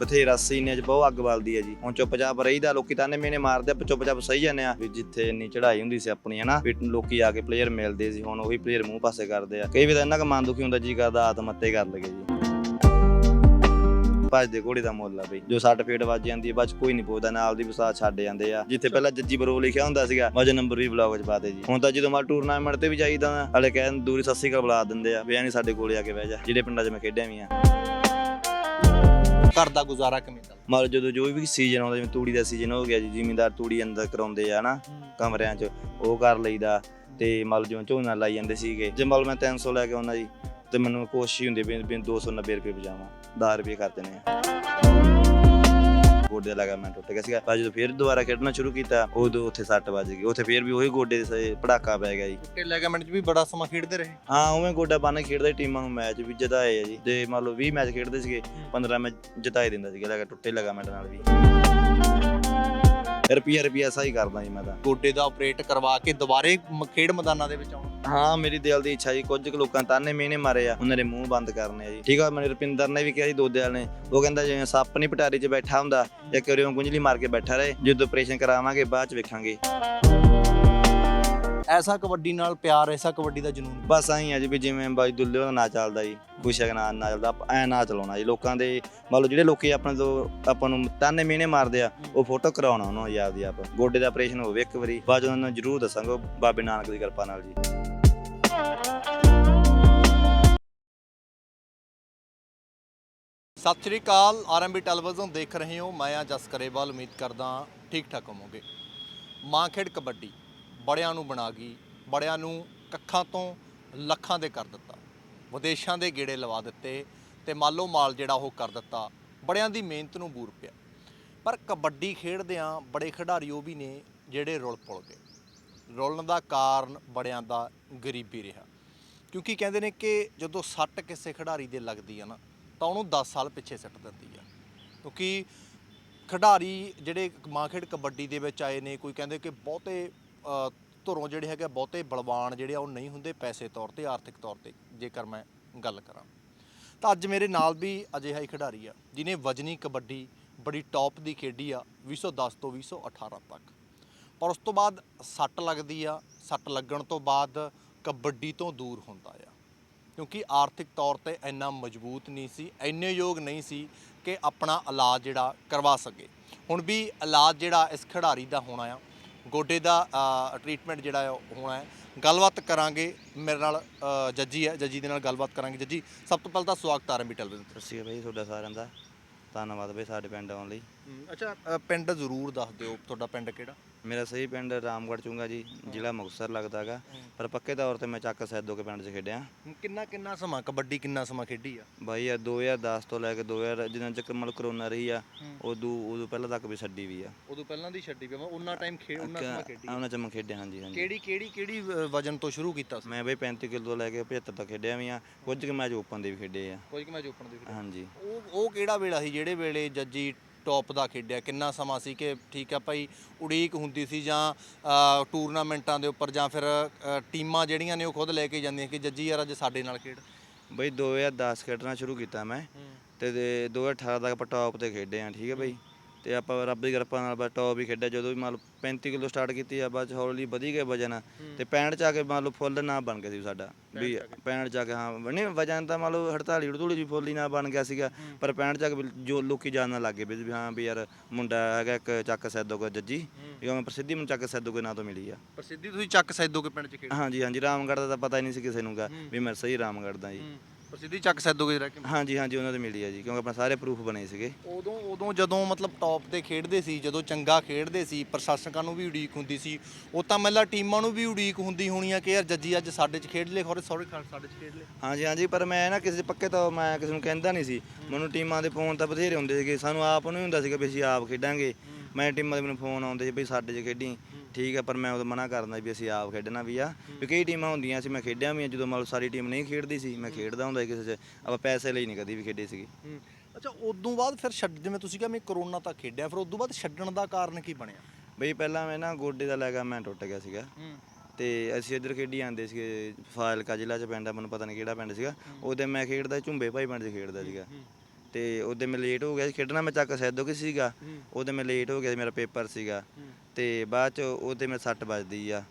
ਬਥੇਰਾ ਸੀਨੇ 'ਚ ਬਹੁਤ ਅੱਗ ਬਲਦੀ ਹੈ ਜੀ। ਹੁਣ ਚੁੱਪਚਾਪ ਰਹੀਦਾ, ਲੋਕੀ ਤਾਨੇ ਮੇਨੇ ਮਾਰਦੇ ਆ ਚੁੱਪਚਾਪ ਸਹੀ ਜਾਂਦੇ ਆ। ਵੀ ਜਿੱਥੇ ਇੰਨੀ ਚੜ੍ਹਾਈ ਹੁੰਦੀ ਸੀ ਆਪਣੀ, ਹਨਾ, ਵੀ ਲੋਕੀ ਆ ਕੇ ਪਲੇਅਰ ਮਿਲਦੇ ਸੀ, ਹੁਣ ਉਹੀ ਪਲੇਅਰ ਮੂੰਹ ਪਾਸੇ ਕਰਦੇ ਆ। ਕਈ ਵਾਰ ਤਾਂ ਇੰਨਾ ਕੁ ਮਨ ਦੁਖੀ ਹੁੰਦਾ, ਜੀ ਕਰਦਾ, ਆਤਮ ਹੱਤੇ ਕਰ ਲਗੇ ਜੀ। ਭੱਜਦੇ ਘੋੜੇ ਦਾ ਮੁੱਲ ਆ ਬਈ। ਜੋ ਸੱਟ ਫੇਟ ਵੱਜ ਜਾਂਦੀ ਹੈ, ਬਾਅਦ ਕੋਈ ਨਹੀਂ ਪੁੱਛਦਾ, ਨਾਲ ਦੀ ਵਸਾ ਛੱਡ ਜਾਂਦੇ ਆ। ਜਿੱਥੇ ਪਹਿਲਾਂ ਜੱਜੀ ਬਰੋ ਲਿਖਿਆ ਹੁੰਦਾ ਸੀਗਾ ਵਜਨ ਨੰਬਰ ਵੀ ਬਲੌਗ 'ਚ ਪਾਤੇ ਜੀ। ਹੁਣ ਤਾਂ ਜਦੋਂ ਮਾ ਟੂਰਨਾਮੈਂਟ ਤੇ ਵੀ ਜਾਈਦਾ ਨਾ ਹਲੇ ਕਹਿਣ ਦੂਰੀ ਸੱਸੀ ਸ਼੍ਰੀ ਬੁਲਾ ਦਿੰਦੇ ਆ, ਵੀ ਐ ਨਹੀਂ ਸਾਡੇ ਕੋਲੇ ਆ ਕੇ ਬਹਿ ਜਾ, ਜਿਹੜੇ ਪਿੰਡਾਂ 'ਚ ਮੈਂ ਖੇਡਿਆ ਵੀ ਆ। ਘਰ ਦਾ ਗੁਜ਼ਾਰਾ ਕਿਵੇਂ ਚੱਲਦਾ? ਮਤਲਬ ਜਦੋਂ ਜੋ ਵੀ ਸੀਜ਼ਨ ਆਉਂਦਾ ਜਿਵੇਂ ਤੂੜੀ ਦਾ ਸੀਜ਼ਨ ਹੋ ਗਿਆ ਜੀ ਜ਼ਿਮੀਂਦਾਰ ਤੂੜੀ ਅੰਦਰ ਕਰਾਉਂਦੇ ਆ ਨਾ ਕਮਰਿਆਂ 'ਚ ਉਹ ਕਰ ਲਈਦਾ। ਤੇ ਮਤਲਬ ਜਿਵੇਂ ਝੋਨਾ ਲਾਈ ਜਾਂਦੇ ਸੀਗੇ ਜੇ ਮਤਲਬ ਮੈਂ 300 ਲੈ ਕੇ ਆਉਣਾ ਜੀ ਤੇ ਮੈਨੂੰ ਕੋਸ਼ਿਸ਼ ਹੁੰਦੀ ਵੀ ਵੀ 290 ਰੁਪਏ ਬਚਾਵਾਂ 10 ਰੁਪਏ ਖਰਚਣੇ ਆ। ਗੋਡੇ ਦਾ ਲਗਾ ਟੁੱਟ ਗਿਆ ਸੀਗਾ। ਪਰ ਜਦੋਂ ਫਿਰ ਦੁਬਾਰਾ ਖੇਡਣਾ ਸ਼ੁਰੂ ਕੀਤਾ ਉਦੋਂ ਉੱਥੇ ਸੱਟ ਵੱਜ ਗਈ। ਉੱਥੇ ਫਿਰ ਵੀ ਉਹੀ ਗੋਡੇ ਦੇ ਪੜਾਕਾ ਪੈ ਗਿਆ ਜੀ। ਟੁੱਟੇ ਲੈਗਾਮੈਂਟ 'ਚ ਵੀ ਬੜਾ ਸਮਾਂ ਖੇਡਦੇ ਰਹੇ? ਹਾਂ ਉਵੇਂ ਗੋਡਾ ਬੰਨ ਖੇਡਦੇ ਟੀਮਾਂ ਨੂੰ ਮੈਚ ਵੀ ਜਿਤਾਏ ਆ ਜੀ। ਤੇ ਮੰਨ ਲਓ 20 ਮੈਚ ਖੇਡਦੇ ਸੀਗੇ 15 ਮੈਚ ਜਿਤਾਏ ਦਿੰਦਾ ਸੀਗਾ ਲਗਾ ਟੁੱਟੇ ਲਗਾਮੈਂਟ ਨਾਲ ਵੀ। ਰੁਪਿਆ ਰੁਪਿਆ ਸਹੀ ਕਰਦਾ ਜੀ ਮੈਂ ਤਾਂ। ਗੋਡੇ ਦਾ ਆਪਰੇਟ ਕਰਵਾ ਕੇ ਦੁਬਾਰੇ ਮ- ਖੇਡ ਮੈਦਾਨਾਂ ਦੇ ਵਿੱਚ ਆਉਣਾ। ਹਾਂ ਮੇਰੀ ਦਿਲ ਦੀ ਇੱਛਾ ਜੀ ਕੁਝ ਕੁ ਲੋਕਾਂ ਤਾਨੇ ਮੀਨੇ ਮਾਰੇ ਆ ਉਹਨਾਂ ਦੇ ਮੂੰਹ ਬੰਦ ਕਰਨੇ ਆ ਜੀ। ਠੀਕ ਆ ਮੈਨੂੰ ਰੁਪਿੰਦਰ ਨੇ ਵੀ ਕਿਹਾ ਸੀ ਦੋਦੇਵਾਲ ਨੇ। ਉਹ ਕਹਿੰਦਾ ਜਿਵੇਂ ਸੱਪ ਨਹੀਂ ਪਟਾਰੀ 'ਚ ਬੈਠਾ ਹੁੰਦਾ ਇੱਕ ਵਾਰੀ ਉਹ ਗੁੰਝਲੀ ਮਾਰ ਕੇ ਬੈਠਾ ਰਹੇ ਜਦੋਂ ਆਪਰੇਸ਼ਨ ਕਰਾਵਾਂਗੇ ਬਾਅਦ 'ਚ ਵੇਖਾਂਗੇ। ਐਸਾ ਕਬੱਡੀ ਨਾਲ ਪਿਆਰ ਐਸਾ ਕਬੱਡੀ ਦਾ ਜਨੂਨ। ਬਸ ਆਈ ਆ ਜੀ ਵੀ ਜਿਵੇਂ ਬਾਈ ਦੁੱਲੇ ਦਾ ਨਾਂ ਚੱਲਦਾ ਜੀ ਖੁਸ਼ਾ ਦਾ ਨਾਂ ਨਾ ਚੱਲਦਾ ਐ ਨਾ ਚਲਾਉਣਾ ਜੀ। ਲੋਕਾਂ ਦੇ ਮੰਨ ਲਓ ਜਿਹੜੇ ਲੋਕੀ ਆਪਣੇ ਤੋਂ ਆਪਾਂ ਨੂੰ ਤਾਨੇ ਮੀਨੇ ਮਾਰਦੇ ਆ ਉਹ ਫੋਟੋ ਕਰਾਉਣਾ ਉਹਨਾਂ ਨੂੰ ਯਾਦ ਦੀ ਆਪ। ਗੋਡੇ ਦਾ ਆਪਰੇਸ਼ਨ ਹੋਵੇ ਇੱਕ ਵਾਰੀ ਬਾਅਦ ਉਹਨਾਂ ਨੂੰ ਜ਼ਰੂਰ ਦੱਸਾਂਗਾ ਬਾਬੇ ਨਾਨਕ ਦੀ ਕਿਰਪਾ ਨਾਲ ਜੀ। ਸਤਿ ਸ਼੍ਰੀ ਅਕਾਲ ਆਰਐਮਬੀ ਟੈਲੀਵਿਜ਼ਨ ਦੇਖ ਰਹੇ ਹੋ ਮੈਂ ਆ ਜਸ ਕਰੇਵਾਲ ਉਮੀਦ ਕਰਦਾ ਠੀਕ ਠਾਕ ਹੋਵੋਗੇ। ਮਾਂ ਖੇਡ ਕਬੱਡੀ ਬੜਿਆਂ ਨੂੰ ਬਣਾ ਗਈ, ਬੜਿਆਂ ਨੂੰ ਕੱਖਾਂ ਤੋਂ ਲੱਖਾਂ ਦੇ ਕਰ ਦਿੱਤਾ। ਵਿਦੇਸ਼ਾਂ ਦੇ ਗੇੜੇ ਲਵਾ ਦਿੱਤੇ ਤੇ ਮਾਲੋ ਮਾਲ ਜਿਹੜਾ ਉਹ ਕਰ ਦਿੱਤਾ, ਬੜਿਆਂ ਦੀ ਮਿਹਨਤ ਨੂੰ ਬੂਰ ਪਿਆ। ਪਰ ਕਬੱਡੀ ਖੇਡਦਿਆਂ ਬੜੇ ਖਿਡਾਰੀ ਉਹ ਵੀ ਨੇ ਜਿਹੜੇ ਰੁਲ ਪੁਲ ਗਏ। ਰੁਲਣ ਦਾ ਕਾਰਨ ਬੜਿਆਂ ਦਾ ਗਰੀਬੀ ਰਿਹਾ। ਕਿਉਂਕਿ ਕਹਿੰਦੇ ਨੇ ਕਿ ਜਦੋਂ ਸੱਟ ਕਿਸੇ ਖਿਡਾਰੀ ਦੇ ਲੱਗਦੀ ਆ ਨਾ, ਤਾਂ ਉਹਨੂੰ 10 ਸਾਲ ਪਿੱਛੇ ਸੱਟ ਦਿੰਦੀ ਆ। ਕਿਉਂਕਿ ਖਿਡਾਰੀ ਜਿਹੜੇ ਮਾਂ ਖੇਡ ਕਬੱਡੀ ਦੇ ਵਿੱਚ ਆਏ ਨੇ, ਕੋਈ ਕਹਿੰਦੇ ਕਿ ਬਹੁਤੇ ਧਰੋਂ ਜਿਹੜੇ ਹੈਗੇ ਆ, ਬਹੁਤੇ ਬਲਵਾਨ ਜਿਹੜੇ ਆ ਉਹ ਨਹੀਂ ਹੁੰਦੇ ਪੈਸੇ ਤੌਰ ਤੇ ਆਰਥਿਕ ਤੌਰ ਤੇ ਜੇਕਰ ਮੈਂ ਗੱਲ ਕਰਾਂ। ਤਾਂ ਅੱਜ ਮੇਰੇ ਨਾਲ ਵੀ ਅਜਿਹਾ ਹੀ ਖਿਡਾਰੀ ਆ ਜਿਨੇ ਵਜਨੀ ਕਬੱਡੀ ਬੜੀ ਟੌਪ ਦੀ ਖੇਡੀ ਆ 2010 ਤੋਂ 2018 ਤੱਕ। ਪਰ ਉਸ ਤੋਂ ਬਾਅਦ ਸੱਟ ਲੱਗਦੀ ਆ ਸੱਟ ਲੱਗਣ ਤੋਂ ਬਾਅਦ ਕਬੱਡੀ ਤੋਂ ਦੂਰ ਹੁੰਦਾ ਆ। ਕਿਉਂਕਿ ਆਰਥਿਕ ਤੌਰ ਤੇ ਇੰਨਾ ਮਜ਼ਬੂਤ ਨਹੀਂ ਸੀ ਇੰਨੇ ਯੋਗ ਨਹੀਂ ਸੀ ਕਿ ਆਪਣਾ ਇਲਾਜ ਜਿਹੜਾ ਕਰਵਾ ਸਕੇ। ਹੁਣ ਵੀ ਇਲਾਜ ਜਿਹੜਾ ਇਸ ਖਿਡਾਰੀ ਦਾ ਹੋਣਾ ਆ ਗੋਡੇ ਦਾ ਟ੍ਰੀਟਮੈਂਟ ਜਿਹੜਾ ਹੋਣਾ ਹੈ। ਗੱਲਬਾਤ ਕਰਾਂਗੇ ਮੇਰੇ ਨਾਲ ਜੱਜੀ ਹੈ ਜੱਜੀ ਦੇ ਨਾਲ ਗੱਲਬਾਤ ਕਰਾਂਗੇ। ਜੱਜੀ ਸਭ ਤੋਂ ਪਹਿਲਾਂ ਤਾਂ ਸਵਾਗਤ ਆ ਰੰਬੀ ਟੈਲੀਵਿਜ਼ਨ ਸਤਿ ਸ਼੍ਰੀ ਅਕਾਲ ਬਾਈ ਤੁਹਾਡਾ ਸਾਰਿਆਂ ਦਾ। ਧੰਨਵਾਦ ਬਈ ਸਾਡੇ ਪਿੰਡ ਆਉਣ ਲਈ। ਅੱਛਾ ਪਿੰਡ ਜ਼ਰੂਰ ਦੱਸ ਦਿਓ ਤੁਹਾਡਾ ਪਿੰਡ ਕਿਹੜਾ? ਮੇਰਾ ਸਹੀ ਪਿੰਡ ਰਾਮਗੜ੍ਹ ਚੁੰਗਾ ਜੀ ਜ਼ਿਲ੍ਹਾ ਮੁਕਤਸਰ ਲੱਗਦਾਗਾ ਪਰ ਪੱਕੇ ਤੌਰ ਤੇ ਮੈਂ ਚੱਕ ਸੈਦੋ ਕੇ ਪਿੰਡ 'ਚ ਖੇਡਿਆ। ਕਿੰਨਾ ਕਿੰਨਾ ਸਮਾਂ ਕਬੱਡੀ ਕਿੰਨਾ ਸਮਾਂ ਖੇਡੀ ਆ? ਬਾਈ ਆ 2010 ਤੋਂ ਲੈ ਕੇ 2000 ਜਿੰਨਾ ਚੱਕਰ ਮਤਲਬ ਕਰੋਨਾ ਰਹੀ ਆ ਉਦੋਂ ਉਦੋਂ ਪਹਿਲਾਂ ਤੱਕ ਵੀ ਛੱਡੀ ਵੀ ਆ। ਉਦੋਂ ਪਹਿਲਾਂ ਦੀ ਛੱਡੀ ਪਈ ਮੈਂ ਉਹਨਾਂ ਟਾਈਮ ਖੇਡ ਉਹਨਾਂ ਸਮਾਂ ਖੇਡੀ ਉਹਨਾਂ ਚ ਮੈਂ ਖੇਡਿਆ ਹਾਂਜੀ ਹਾਂਜੀ। ਕਿਹੜੀ ਕਿਹੜੀ ਕਿਹੜੀ ਵਜਨ ਤੋਂ ਸ਼ੁਰੂ ਕੀਤਾ ਸੀ? ਮੈਂ ਬਈ 35 ਕਿਲੋ ਤੋਂ ਲੈ ਕੇ 75 ਤੱਕ ਖੇਡਿਆ ਵੀ ਆ। ਕੁਝ ਕੁ ਮੈਚ ਓਪਨ ਦੇ ਵੀ ਖੇਡੇ ਆ। ਕੋਈ ਕਿ ਮੈਚ ਓਪਨ ਦੇ ਵਿੱਚ ਹਾਂਜੀ। ਉਹ ਉਹ ਕਿਹੜਾ ਵੇਲਾ ਸੀ? ਜਿਹੜੇ ਵੇਲੇ ਜੱਜੀ ਟੌਪ ਦਾ ਖੇਡਿਆ ਕਿੰਨਾ ਸਮਾਂ ਸੀ ਕਿ ਠੀਕ ਆ ਭਾਈ ਉਡੀਕ ਹੁੰਦੀ ਸੀ ਜਾਂ ਟੂਰਨਾਮੈਂਟਾਂ ਦੇ ਉੱਪਰ ਜਾਂ ਫਿਰ ਟੀਮਾਂ ਜਿਹੜੀਆਂ ਨੇ ਉਹ ਖੁਦ ਲੈ ਕੇ ਜਾਂਦੀਆਂ ਕਿ ਜੱਜੀ ਯਾਰ ਅੱਜ ਸਾਡੇ ਨਾਲ ਖੇਡ। ਬਈ 2010 ਖੇਡਣਾ ਸ਼ੁਰੂ ਕੀਤਾ ਮੈਂ ਤੇ ਤੇ 2018 ਤੱਕ ਆਪਾਂ ਟੌਪ ਤੇ ਖੇਡੇ ਆ ਠੀਕ ਹੈ ਬਈ? ਤੇ ਆਪਾਂ ਰੱਬ ਦੀ ਕਿਰਪਾ ਨਾਲ ਬਸ ਟੌਪ ਹੀ ਖੇਡਿਆ। ਜਦੋਂ ਵੀ ਮੰਨ ਲਓ 35 ਕਿਲੋ ਸਟਾਰਟ ਕੀਤੀ ਆ ਬਾਅਦ 'ਚ ਹੌਲੀ ਵਧੀ ਗਿਆ ਵਜਨ। ਤੇ 65 ਚ ਆ ਕੇ ਮੰਨ ਲਓ ਫੁੱਲ ਨਾ ਬਣ ਗਿਆ ਸੀ ਸਾਡਾ। ਵੀ 65 ਚ ਆ ਕੇ ਹਾਂ ਨਹੀਂ ਵਜਨ ਤਾਂ ਮੰਨ ਲਓ 48 ਅੜਤੂੜੀ ਜੀ ਫੁੱਲ ਹੀ ਨਾ ਬਣ ਗਿਆ ਸੀਗਾ। ਪਰ 65 ਚ ਆ ਕੇ ਜੋ ਲੋਕੀ ਜਾਣਨ ਲੱਗੇ ਵੀ ਵੀ ਹਾਂ ਵੀ ਯਾਰ ਮੁੰਡਾ ਹੈਗਾ ਇੱਕ ਚੱਕ ਸੈਦੋ ਕੋ ਜੱਜੀ। ਕਿਉਂਕਿ ਪ੍ਰਸਿੱਧੀ ਮੈਨੂੰ ਚੱਕ ਸੈਦੋ ਕੇ ਨਾਂ ਤੋਂ ਮਿਲੀ ਆ। ਪ੍ਰਸਿੱਧੀ ਤੁਸੀਂ ਚੱਕ ਸੈਦੋ ਕੇ ਪਿੰਡ 'ਚ ਖੇਡ ਹਾਂਜੀ ਹਾਂਜੀ ਰਾਮਗੜ੍ਹ ਦਾ ਤਾਂ ਪਤਾ ਹੀ ਨਹੀਂ ਸੀ ਕਿਸੇ ਨੂੰ ਗਾ। ਵੀ ਮੈਂ ਸਹੀ ਰਾਮਗੜ੍ਹ ਦਾ ਜੀ। ਪ੍ਰਸਿੱਧੀ ਚੱਕ ਸੈਦੋ ਕੇ ਰਹਿ ਕੇ ਹਾਂਜੀ ਹਾਂਜੀ ਉਹਨਾਂ ਦੇ ਮਿਲੀ ਆ ਜੀ ਕਿਉਂਕਿ ਆਪਣੇ ਸਾਰੇ ਪ੍ਰੂਫ ਬਣੇ ਸੀਗੇ। ਉਦੋਂ ਉਦੋਂ ਜਦੋਂ ਮਤਲਬ ਟੌਪ ਤੇ ਖੇਡਦੇ ਸੀ ਜਦੋਂ ਚੰਗਾ ਖੇਡਦੇ ਸੀ ਪ੍ਰਸ਼ਾਸਕਾਂ ਨੂੰ ਵੀ ਉਡੀਕ ਹੁੰਦੀ ਸੀ ਉਹ ਤਾਂ ਮਤਲਬ ਟੀਮਾਂ ਨੂੰ ਵੀ ਉਡੀਕ ਹੁੰਦੀ ਹੋਣੀ ਆ ਕਿ ਯਾਰ ਜੱਜੀ ਅੱਜ ਸਾਡੇ 'ਚ ਖੇਡ ਲੇ ਖੋਰੇ ਸੌਰੀ ਸਾਡੇ 'ਚ ਖੇਡ ਲੇ ਹਾਂਜੀ ਹਾਂਜੀ ਪਰ ਮੈਂ ਨਾ ਕਿਸੇ ਪੱਕੇ ਤੋਂ ਮੈਂ ਕਿਸੇ ਨੂੰ ਕਹਿੰਦਾ ਨਹੀਂ ਸੀ। ਮੈਨੂੰ ਟੀਮਾਂ ਦੇ ਫੋਨ ਤਾਂ ਬਥੇਰੇ ਹੁੰਦੇ ਸੀਗੇ ਸਾਨੂੰ ਆਪ ਨੂੰ ਹੀ ਹੁੰਦਾ ਸੀਗਾ ਵੀ ਅਸੀਂ ਆਪ ਖੇਡਾਂਗੇ। ਮੈਂ ਟੀਮਾਂ ਦੇ ਮੈਨੂੰ ਫੋਨ ਆਉਂਦੇ ਸੀ ਵੀ ਸਾਡੇ 'ਚ ਖੇਡੀ। ਠੀਕ ਹੈ ਪਰ ਮੈਂ ਉਦੋਂ ਮਨਾ ਕਰਦਾ ਵੀ ਅਸੀਂ ਆਪ ਖੇਡਣਾ ਵੀ ਆ ਵੀ ਕਈ ਟੀਮਾਂ ਹੁੰਦੀਆਂ ਸੀ ਮੈਂ ਖੇਡਿਆ ਵੀ ਆ ਜਦੋਂ ਮੰਨ ਲਓ ਸਾਰੀ ਟੀਮ ਨਹੀਂ ਖੇਡਦੀ ਸੀ ਮੈਂ ਖੇਡਦਾ ਹੁੰਦਾ ਸੀ ਕਿਸੇ 'ਚ ਆਪਾਂ ਪੈਸੇ ਲਈ ਨਹੀਂ ਕਦੀ ਵੀ ਖੇਡੀ ਸੀਗੀ। ਅੱਛਾ ਉਦੋਂ ਬਾਅਦ ਫਿਰ ਛੱਡ ਜਿਵੇਂ ਤੁਸੀਂ ਕਿਹਾ ਮੈਂ ਕਰੋਨਾ ਤੱਕ ਖੇਡਿਆ ਫਿਰ ਉਦੋਂ ਬਾਅਦ ਛੱਡਣ ਦਾ ਕਾਰਨ ਕੀ ਬਣਿਆ? ਬਈ ਪਹਿਲਾਂ ਮੈਂ ਨਾ ਗੋਡੇ ਦਾ ਲੈਗਾ ਮੈਂ ਟੁੱਟ ਗਿਆ ਸੀਗਾ। ਤੇ ਅਸੀਂ ਇੱਧਰ ਖੇਡੀ ਜਾਂਦੇ ਸੀਗੇ ਫਾਜ਼ਿਲਕਾ ਜ਼ਿਲ੍ਹਾ ਚ ਪਿੰਡ ਆ ਮੈਨੂੰ ਪਤਾ ਨਹੀਂ ਕਿਹੜਾ ਪਿੰਡ ਸੀਗਾ। ਉਹਦੇ ਮੈਂ ਖੇਡਦਾ ਝੁੰਬੇ ਭਾਈ ਪਿੰਡ 'ਚ ਖੇਡਦਾ ਸੀਗਾ। ਤੇ ਉਹਦੇ ਮੈਂ ਲੇਟ ਹੋ ਗਿਆ ਸੀ ਖੇਡਣਾ ਮੈਂ ਚੱਕ ਸੈਦੋ ਕਿ ਸੀਗਾ। ਉਹਦੇ ਮੈਂ ਲੇਟ ਹੋ ਗਿਆ ਸੀ ਮੇਰਾ ਪੇਪਰ ਸੀਗਾ। ਤੇ ਬਾਅਦ ਚ ਉਹਦੇ ਮੇਰੇ ਸੱਟ ਵੱਜਦੀ ਆ।